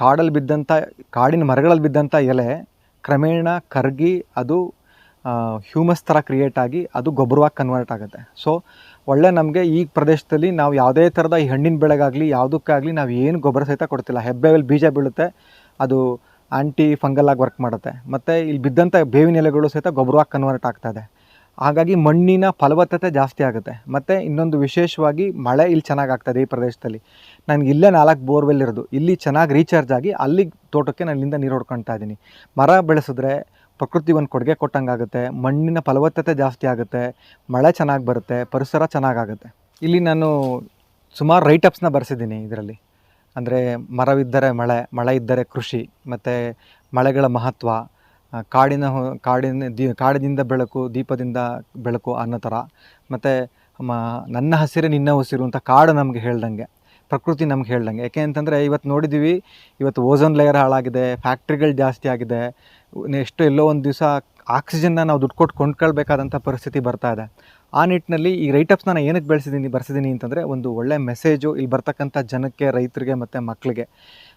S1: ಕಾಡಲ್ಲಿ ಬಿದ್ದಂಥ, ಕಾಡಿನ ಮರಗಳಲ್ಲಿ ಬಿದ್ದಂಥ ಎಲೆ ಕ್ರಮೇಣ ಕರಗಿ ಅದು ಹ್ಯೂಮಸ್ ಥರ ಕ್ರಿಯೇಟ್ ಆಗಿ ಅದು ಗೊಬ್ಬರವಾಗಿ ಕನ್ವರ್ಟ್ ಆಗುತ್ತೆ. ಸೊ ಒಳ್ಳೆ ನಮಗೆ ಈ ಪ್ರದೇಶದಲ್ಲಿ ನಾವು ಯಾವುದೇ ಥರದ ಈ ಹಣ್ಣಿನ ಬೆಳೆಗಾಗಲಿ, ಯಾವುದಕ್ಕಾಗಲಿ ನಾವು ಏನು ಗೊಬ್ಬರ ಸಹಿತ ಕೊಡ್ತಿಲ್ಲ. ಹೆಬ್ಬೆವಲ್ಲಿ ಬೀಜ ಬೀಳುತ್ತೆ, ಅದು ಆಂಟಿ ಫಂಗಲ್ ಆಗಿ ವರ್ಕ್ ಮಾಡುತ್ತೆ. ಮತ್ತು ಇಲ್ಲಿ ಬಿದ್ದಂಥ ಬೇವಿನ ಎಲೆಗಳು ಸಹಿತ ಗೊಬ್ಬರವಾಗಿ ಕನ್ವರ್ಟ್ ಆಗ್ತದೆ ಹಾಗಾಗಿ ಮಣ್ಣಿನ ಫಲವತ್ತತೆ ಜಾಸ್ತಿ ಆಗುತ್ತೆ. ಮತ್ತು ಇನ್ನೊಂದು ವಿಶೇಷವಾಗಿ ಮಳೆ ಇಲ್ಲಿ ಚೆನ್ನಾಗಿ ಆಗ್ತದೆ ಈ ಪ್ರದೇಶದಲ್ಲಿ. ನನಗೆ ಇಲ್ಲೇ ನಾಲ್ಕು ಬೋರ್ವೆಲ್ ಇರೋದು. ಇಲ್ಲಿ ಚೆನ್ನಾಗಿ ರೀಚಾರ್ಜ್ ಆಗಿ ಅಲ್ಲಿ ತೋಟಕ್ಕೆ ನಾನು ಇಲ್ಲಿಂದ ನೀರು ಹೊಡ್ಕೊಳ್ತಾ ಇದ್ದೀನಿ ಮರ ಬೆಳೆಸಿದ್ರೆ ಪ್ರಕೃತಿ ಒಂದು ಕೊಡುಗೆ ಕೊಟ್ಟಂಗಾಗುತ್ತೆ, ಮಣ್ಣಿನ ಫಲವತ್ತತೆ ಜಾಸ್ತಿ ಆಗುತ್ತೆ, ಮಳೆ ಚೆನ್ನಾಗಿ ಬರುತ್ತೆ, ಪರಿಸರ ಚೆನ್ನಾಗಾಗುತ್ತೆ. ಇಲ್ಲಿ ನಾನು ಸುಮಾರು ರೈಟಪ್ಸ್ನ ಬರೆಸಿದ್ದೀನಿ ಇದರಲ್ಲಿ. ಅಂದರೆ ಮರವಿದ್ದರೆ ಮಳೆ ಮಳೆ ಇದ್ದರೆ ಕೃಷಿ, ಮತ್ತು ಮಳೆಗಳ ಮಹತ್ವ ಕಾಡಿನ ಕಾಡಿನ ದಿ, ಕಾಡಿನಿಂದ ಬೆಳಕು, ದೀಪದಿಂದ ಬೆಳಕು ಅನ್ನೋ ಥರ ಮತ್ತು ಮ, ನನ್ನ ಹಸಿರು, ನಿನ್ನ ಉಸಿರು ಅಂತ ಕಾಡು ನಮಗೆ ಹೇಳ್ದಂಗೆ. ಪ್ರಕೃತಿ ನಮ್ಗೆ ಹೇಳ್ದಂಗೆ. ಯಾಕೆ ಅಂತಂದರೆ ಇವತ್ತು ನೋಡಿದ್ದೀವಿ, ಇವತ್ತು ಓಝೋನ್ ಲೇಯರ್ ಹಾಳಾಗಿದೆ, ಫ್ಯಾಕ್ಟ್ರಿಗಳು ಜಾಸ್ತಿ ಆಗಿದೆ. ಎಷ್ಟು ಎಲ್ಲೋ ಒಂದು ದಿವಸ ಆಕ್ಸಿಜನ್ನ ನಾವು ದುಡ್ಡು ಕೊಟ್ಟು ಕೊಂಡ್ಕೊಳ್ಬೇಕಾದಂಥ ಪರಿಸ್ಥಿತಿ ಬರ್ತಾ ಇದೆ. ಆ ನಿಟ್ಟಿನಲ್ಲಿ ಈ ರೈಟಪ್ಸ್ ನಾನು ಏನಕ್ಕೆ ಬೆಳೆಸಿದ್ದೀನಿ ಬರ್ಸಿದ್ದೀನಿ ಅಂತಂದರೆ ಒಂದು ಒಳ್ಳೆ ಮೆಸೇಜು ಇಲ್ಲಿ ಬರ್ತಕ್ಕಂಥ ಜನಕ್ಕೆ, ರೈತರಿಗೆ ಮತ್ತು ಮಕ್ಕಳಿಗೆ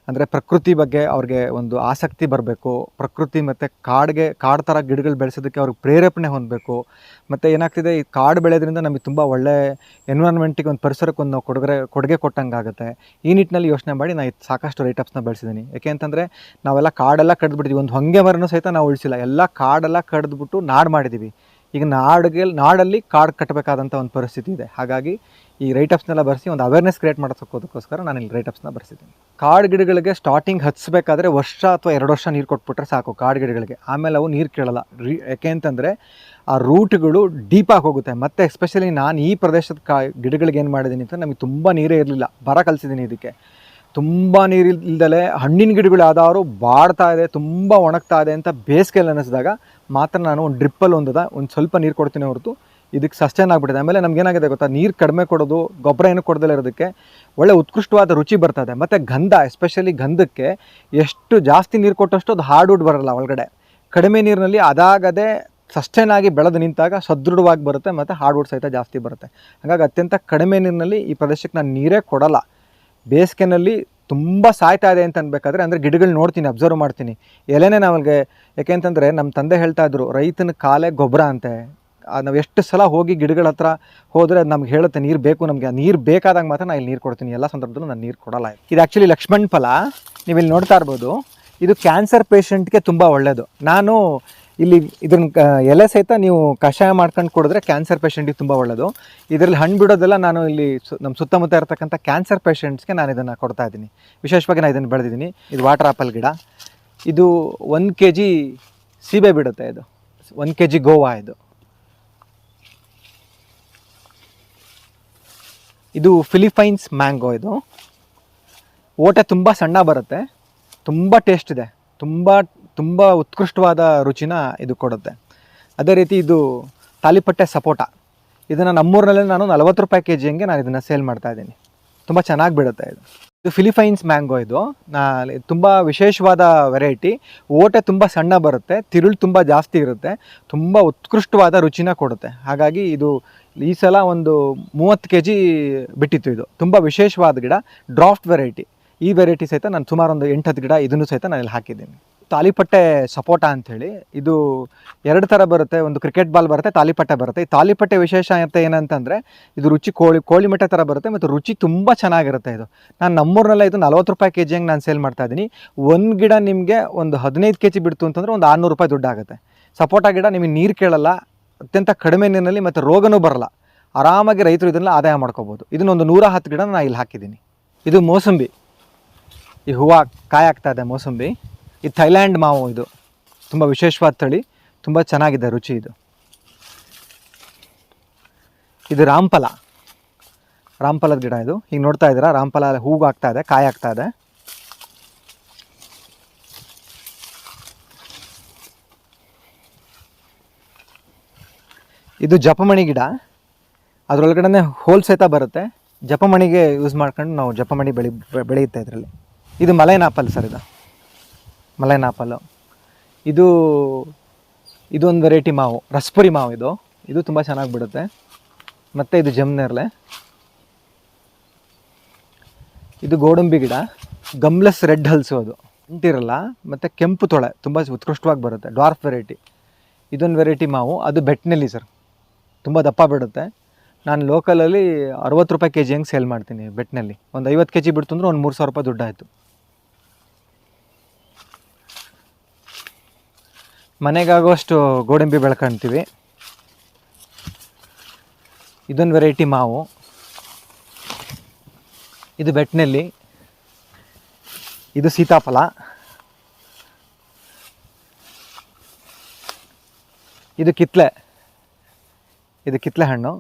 S1: ಅಂದರೆ ಪ್ರಕೃತಿ ಬಗ್ಗೆ ಅವ್ರಿಗೆ ಒಂದು ಆಸಕ್ತಿ ಬರಬೇಕು, ಪ್ರಕೃತಿ ಮತ್ತು ಕಾಡಿಗೆ, ಕಾಡು ಥರ ಗಿಡಗಳು ಬೆಳೆಸೋದಕ್ಕೆ ಅವ್ರಿಗೆ ಪ್ರೇರೇಪಣೆ ಹೊಂದಬೇಕು. ಮತ್ತು ಏನಾಗ್ತಿದೆ, ಈ ಕಾಡು ಬೆಳೆಯೋದ್ರಿಂದ ನಮಗೆ ತುಂಬ ಒಳ್ಳೆ ಎನ್ವಿರಾನ್ಮೆಂಟಿಗೆ ಒಂದು ಪರಿಸರಕ್ಕೆ ಒಂದು ಕೊಡುಗೆ ಕೊಡುಗೆ ಕೊಟ್ಟಂಗೆ ಆಗುತ್ತೆ ಈ ನಿಟ್ಟಿನಲ್ಲಿ ಯೋಚನೆ ಮಾಡಿ ನಾನು ಸಾಕಷ್ಟು ರೈಟಪ್ಸ್ನ ಬೆಳೆಸಿದ್ದೀನಿ ಯಾಕೆ ಅಂತಂದರೆ, ನಾವೆಲ್ಲ ಕಾಡೆಲ್ಲ ಕಡ್ದುಬಿಟ್ಟಿದ್ವಿ ಒಂದು ಹೊಂಗೆ ಮರನೂ ಸಹಿತ ನಾವು ಉಳಿಸಿಲ್ಲ. ಎಲ್ಲ ಕಾಡೆಲ್ಲ ಕಡ್ದುಬಿಟ್ಟು ನಾಡು ಮಾಡಿದ್ದೀವಿ ಈಗ ನಾಡಿಗೆ ನಾಡಲ್ಲಿ ಕಾಡು ಕಟ್ಟಬೇಕಾದಂಥ ಒಂದು ಪರಿಸ್ಥಿತಿ ಇದೆ. ಹಾಗಾಗಿ ಈ ರೈಟಪ್ಸ್ನೆಲ್ಲ ಬರೆಸಿ ಒಂದು ಅವೇರ್ನೆಸ್ ಕ್ರಿಯೇಟ್ ಮಾಡೋದಕ್ಕೋಸ್ಕರ ನಾನು ಇಲ್ಲಿ ರೈಟಪ್ಸ್ನ ಬರೆಸಿದ್ದೀನಿ. ಕಾಡು ಗಿಡಗಳಿಗೆ ಸ್ಟಾರ್ಟಿಂಗ್ ಹಚ್ಚಬೇಕಾದ್ರೆ ವರ್ಷ ಅಥವಾ ಎರಡು ವರ್ಷ ನೀರು ಕೊಟ್ಬಿಟ್ರೆ ಸಾಕು ಕಾಡು ಗಿಡಗಳಿಗೆ. ಆಮೇಲೆ ಅವು ನೀರು ಕೇಳಲ್ಲ. ರೀ, ಯಾಕೆ ಅಂತಂದರೆ ಆ ರೂಟ್ಗಳು ಡೀಪಾಗಿ ಹೋಗುತ್ತೆ. ಮತ್ತು ಎಸ್ಪೆಷಲಿ ನಾನು ಈ ಪ್ರದೇಶದ ಕಾ, ಗಿಡಗಳಿಗೆ ಏನು ಮಾಡಿದ್ದೀನಿ ಅಂತ ನಮಗೆ ತುಂಬ ನೀರೇ ಇರಲಿಲ್ಲ. ಬರ ಕಲಿಸಿದ್ದೀನಿ ಇದಕ್ಕೆ. ತುಂಬ ನೀರು ಇಲ್ದಲೆ ಹಣ್ಣಿನ ಗಿಡಗಳು ಯಾವ್ದಾದ್ರು ಬಾಡ್ತಾ ಇದೆ, ತುಂಬ ಒಣಗ್ತಾ ಇದೆ ಅಂತ ಬೇಸಿಗೆಯಲ್ಲಿ ಅನ್ನಿಸಿದಾಗ ಮಾತ್ರ ನಾನು ಒಂದು ಡ್ರಿಪ್ಪಲ್ಲಿ ಒಂದದ ಒಂದು ಸ್ವಲ್ಪ ನೀರು ಕೊಡ್ತೀನಿ ಹೊರತು ಇದಕ್ಕೆ ಸಸ್ಟೈನ್ ಆಗಿಬಿಟ್ಟಿದೆ. ಆಮೇಲೆ ನಮ್ಗೆ ಏನಾಗಿದೆ ಗೊತ್ತಾ? ನೀರು ಕಡಿಮೆ ಕೊಡೋದು, ಗೊಬ್ಬರ ಏನು ಕೊಡದಲ್ಲ ಇರೋದಕ್ಕೆ ಒಳ್ಳೆ ಉತ್ಕೃಷ್ಟವಾದ ರುಚಿ ಬರ್ತದೆ. ಮತ್ತು ಗಂಧ ಎಸ್ಪೆಷಲಿ ಗಂಧಕ್ಕೆ ಎಷ್ಟು ಜಾಸ್ತಿ ನೀರು ಕೊಟ್ಟಷ್ಟು ಅದು ಹಾರ್ಡ್ವುಡ್ ಬರಲ್ಲ ಒಳಗಡೆ. ಕಡಿಮೆ ನೀರಿನಲ್ಲಿ ಅದಾಗದೆ ಸಸ್ಟೈನ್ ಆಗಿ ಬೆಳೆದು ನಿಂತಾಗ ಸದೃಢವಾಗಿ ಬರುತ್ತೆ, ಮತ್ತು ಹಾರ್ಡ್ವುಡ್ ಸಹಿತ ಜಾಸ್ತಿ ಬರುತ್ತೆ. ಹಾಗಾಗಿ ಅತ್ಯಂತ ಕಡಿಮೆ ನೀರಿನಲ್ಲಿ ಈ ಪ್ರದೇಶಕ್ಕೆ ನಾನು ನೀರೇ ಕೊಡಲ್ಲ. ಬೇಸಿಗೆನಲ್ಲಿ ತುಂಬ ಸಾಯ್ತಾ ಇದೆ ಅಂತ ಅನ್ಬೇಕಾದ್ರೆ, ಅಂದರೆ ಗಿಡಗಳು ನೋಡ್ತೀನಿ, ಅಬ್ಸರ್ವ್ ಮಾಡ್ತೀನಿ. ಎಲೆನೇ ನಮಗೆ ಯಾಕೆಂತಂದರೆ ನಮ್ಮ ತಂದೆ ಹೇಳ್ತಾ ಇದ್ರು, ರೈತನ ಕಾಲೇ ಗೊಬ್ಬರ ಅಂತೆ. ನಾವು ಎಷ್ಟು ಸಲ ಹೋಗಿ ಗಿಡಗಳ ಹತ್ರ ಹೋದರೆ ಅದು ನಮ್ಗೆ ಹೇಳುತ್ತೆ, ನೀರು ಬೇಕು ನಮಗೆ ನೀರು ಬೇಕಾದಾಗ ಮಾತ್ರ ನಾನು ಇಲ್ಲಿ ನೀರು ಕೊಡ್ತೀನಿ, ಎಲ್ಲ ಸಂದರ್ಭದಲ್ಲೂ ನಾನು ನೀರು ಕೊಡಲ್ಲ. ಇದು ಆ್ಯಕ್ಚುಲಿ ಲಕ್ಷ್ಮಣ್ ಫಲ ನೀವು ಇಲ್ಲಿ ನೋಡ್ತಾ ಇರ್ಬೋದು. ಇದು ಕ್ಯಾನ್ಸರ್ ಪೇಷಂಟ್ಗೆ ತುಂಬ ಒಳ್ಳೆಯದು ನಾನು ಇಲ್ಲಿ ಇದನ್ನ ಎಲೆ ಸಹಿತ ನೀವು ಕಷಾಯ ಮಾಡ್ಕೊಂಡು ಕುಡಿದ್ರೆ ಕ್ಯಾನ್ಸರ್ ಪೇಷೆಂಟಿಗೆ ತುಂಬ ಒಳ್ಳೆಯದು ಇದರಲ್ಲಿ ಹಣ್ಣು ಬಿಡೋದೆಲ್ಲ ನಾನು ಇಲ್ಲಿ ನಮ್ಮ ಸುತ್ತಮುತ್ತ ಇರತಕ್ಕಂಥ ಕ್ಯಾನ್ಸರ್ ಪೇಷೆಂಟ್ಸ್ಗೆ ನಾನು ಇದನ್ನು ಕೊಡ್ತಾ ಇದ್ದೀನಿ. ವಿಶೇಷವಾಗಿ ನಾನು ಇದನ್ನು ಬೆಳೆದಿದ್ದೀನಿ. ಇದು ವಾಟರ್ ಆಪಲ್ ಗಿಡ. ಇದು ಒಂದು ಕೆ ಜಿ ಸೀಬೆ ಬಿಡುತ್ತೆ ಇದು. ಒಂದು ಕೆ ಜಿ ಗೋವಾ ಇದು. ಇದು ಫಿಲಿಪೈನ್ಸ್ ಮ್ಯಾಂಗೋ ಇದು. ಓಟೆ ತುಂಬ ಸಣ್ಣ ಬರುತ್ತೆ. ತುಂಬ ಟೇಸ್ಟ್ ಇದೆ. ತುಂಬ ತುಂಬ ಉತ್ಕೃಷ್ಟವಾದ ರುಚಿನ ಇದು ಕೊಡುತ್ತೆ. ಅದೇ ರೀತಿ ಇದು ತಾಲಿಪಟ್ಟೆ ಸಪೋಟ. ಇದನ್ನು ನಮ್ಮೂರಿನಲ್ಲೇ ನಾನು ನಲವತ್ತು ರೂಪಾಯಿ ಕೆ ಜಿ ಹಂಗೆ ನಾನು ಇದನ್ನು ಸೇಲ್ ಮಾಡ್ತಾ ಇದ್ದೀನಿ. ತುಂಬ ಚೆನ್ನಾಗಿ ಬಿಡುತ್ತೆ ಇದು. ಇದು ಫಿಲಿಪೈನ್ಸ್ ಮ್ಯಾಂಗೋ ಇದು. ನಾ, ತುಂಬ ವಿಶೇಷವಾದ ವೆರೈಟಿ ಓಟೆ ತುಂಬ ಸಣ್ಣ ಬರುತ್ತೆ. ತಿರುಳು ತುಂಬ ಜಾಸ್ತಿ ಇರುತ್ತೆ. ತುಂಬ ಉತ್ಕೃಷ್ಟವಾದ ರುಚಿನ ಕೊಡುತ್ತೆ. ಹಾಗಾಗಿ ಇದು ಈ ಸಲ ಒಂದು ಮೂವತ್ತು ಕೆ ಜಿ ಬಿಟ್ಟಿತ್ತು ಇದು. ತುಂಬ ವಿಶೇಷವಾದ ಗಿಡ ಡ್ರಾಫ್ಟ್ ವೆರೈಟಿ ಈ ವೆರೈಟಿ ಸಹಿತ ನಾನು ಸುಮಾರು ಒಂದು ಎಂಟು ಹತ್ತು ಗಿಡ ಇದನ್ನು ಸಹಿತ ನಾನು ಇಲ್ಲಿ ಹಾಕಿದ್ದೀನಿ. ತಾಲಿಪಟ್ಟೆ ಸಪೋಟ ಅಂಥೇಳಿ, ಇದು ಎರಡು ಥರ ಬರುತ್ತೆ. ಒಂದು ಕ್ರಿಕೆಟ್ ಬಾಲ್ ಬರುತ್ತೆ, ತಾಲಿಪಟ್ಟೆ ಬರುತ್ತೆ. ಈ ತಾಲಿಪಟ್ಟೆ ವಿಶೇಷ ಅಂತ ಏನಂತಂದರೆ, ಇದು ರುಚಿ ಕೋಳಿ ಕೋಳಿ ಮಟ್ಟೆ ಥರ ಬರುತ್ತೆ ಮತ್ತು ರುಚಿ ತುಂಬ ಚೆನ್ನಾಗಿರುತ್ತೆ ಇದು. ನಾನು ನಮ್ಮೂರಿನಲ್ಲೇ ಇದು ನಲ್ವತ್ತು ರೂಪಾಯಿ ಕೆ ಜಿ ಹಂಗೆ ನಾನು ಸೇಲ್ ಮಾಡ್ತಾ ಇದ್ದೀನಿ. ಒಂದು ಗಿಡ ನಿಮಗೆ ಒಂದು ಹದಿನೈದು ಕೆ ಜಿ ಬಿಡ್ತು ಅಂತಂದರೆ ಒಂದು ಆರುನೂರು ರೂಪಾಯಿ ದುಡ್ಡಾಗುತ್ತೆ ಸಪೋಟ ಗಿಡ ನಿಮಗೆ ನೀರು ಕೇಳಲ್ಲ ಅತ್ಯಂತ ಕಡಿಮೆ ನೀರಿನಲ್ಲಿ ಮತ್ತು ರೋಗನೂ ಬರಲ್ಲ. ಆರಾಮಾಗಿ ರೈತರು ಇದನ್ನ ಆದಾಯ ಮಾಡ್ಕೋಬೋದು. ಇದನ್ನೊಂದು ನೂರ ಹತ್ತು ಗಿಡ ನಾನು ಇಲ್ಲಿ ಹಾಕಿದ್ದೀನಿ. ಇದು ಮೋಸಂಬಿ. ಈ ಹೂವು ಕಾಯಾಗ್ತಾ ಇದೆ ಮೋಸಂಬಿ. ಈ ಥೈಲ್ಯಾಂಡ್ ಮಾವು ಇದು. ತುಂಬ ವಿಶೇಷವಾದ ತಳಿ. ತುಂಬ ಚೆನ್ನಾಗಿದೆ ರುಚಿ ಇದು. ಇದು ರಾಮ್ಫಲ. ರಾಮ್ಫಲದ ಗಿಡ ಇದು. ಈಗ ನೋಡ್ತಾ ಇದ್ದೀರಾ? ಹೂವು ಆಗ್ತಾ ಇದೆ, ಕಾಯಿ ಆಗ್ತಾ ಇದೆ. ಇದು ಜಪಮಣಿ ಗಿಡ. ಅದರೊಳಗಡೆ ಹೋಲ್ ಸಹಿತ ಬರುತ್ತೆ. ಜಪಮಣಿಗೆ ಯೂಸ್ ಮಾಡ್ಕೊಂಡು ನಾವು ಜಪಮಣಿ ಬೆಳಿ ಬೆಳೆಯುತ್ತೆ ಇದರಲ್ಲಿ. ಇದು ಮಲೈನ್ ಸರ್ ಇದು. ಮಲೈನ್ ಆಪಲ್ಲು ಇದು, ಇದೊಂದು ವೆರೈಟಿ ಮಾವು. ರಸ್ಪುರಿ ಮಾವು ಇದು. ಇದು ತುಂಬ ಚೆನ್ನಾಗಿ ಬಿಡುತ್ತೆ. ಮತ್ತು ಇದು ಜಮ್ನೇರ್ಲೆ. ಇದು ಗೋಡಂಬಿ ಗಿಡ. ಗಮ್ಲೆಸ್ ರೆಡ್ ಹಲ್ಸು ಅದು. ಅಂಟಿರಲ್ಲ, ಮತ್ತು ಕೆಂಪು ತೊಳೆ. ತುಂಬ ಉತ್ಕೃಷ್ಟವಾಗಿ ಬರುತ್ತೆ. Dwarf variety. ಇದೊಂದು ವೆರೈಟಿ ಮಾವು. ಅದು ಬೆಟ್ನಲ್ಲಿ ಸರ್. ತುಂಬ ದಪ್ಪ ಬಿಡುತ್ತೆ. ನಾನು ಲೋಕಲಲ್ಲಿ ಅರವತ್ತು ರೂಪಾಯಿ ಕೆ ಜಿ ಹೆಂಗೆ ಸೇಲ್ ಮಾಡ್ತೀನಿ ಬೆಟ್ನಲ್ಲಿ. ಒಂದು ಐವತ್ತು ಕೆ ಜಿ ಬಿಡ್ತು ಅಂದ್ರೆ ಒಂದು ಮೂರು ಸಾವಿರ ರೂಪಾಯಿ ದುಡ್ಡು ಆಯಿತು. ಮನೆಗಾಗುವಷ್ಟು ಗೋಡಂಬಿ ಬೆಳ್ಕೊಂತೀವಿ. ಇದೊಂದು ವೆರೈಟಿ ಮಾವು. ಇದು ಬೆಟ್ನಲ್ಲಿ. ಇದು ಸೀತಾಫಲ. ಇದು ಕಿತ್ಲೆ. ಇದು ಕಿತ್ಲೆ ಹಣ್ಣು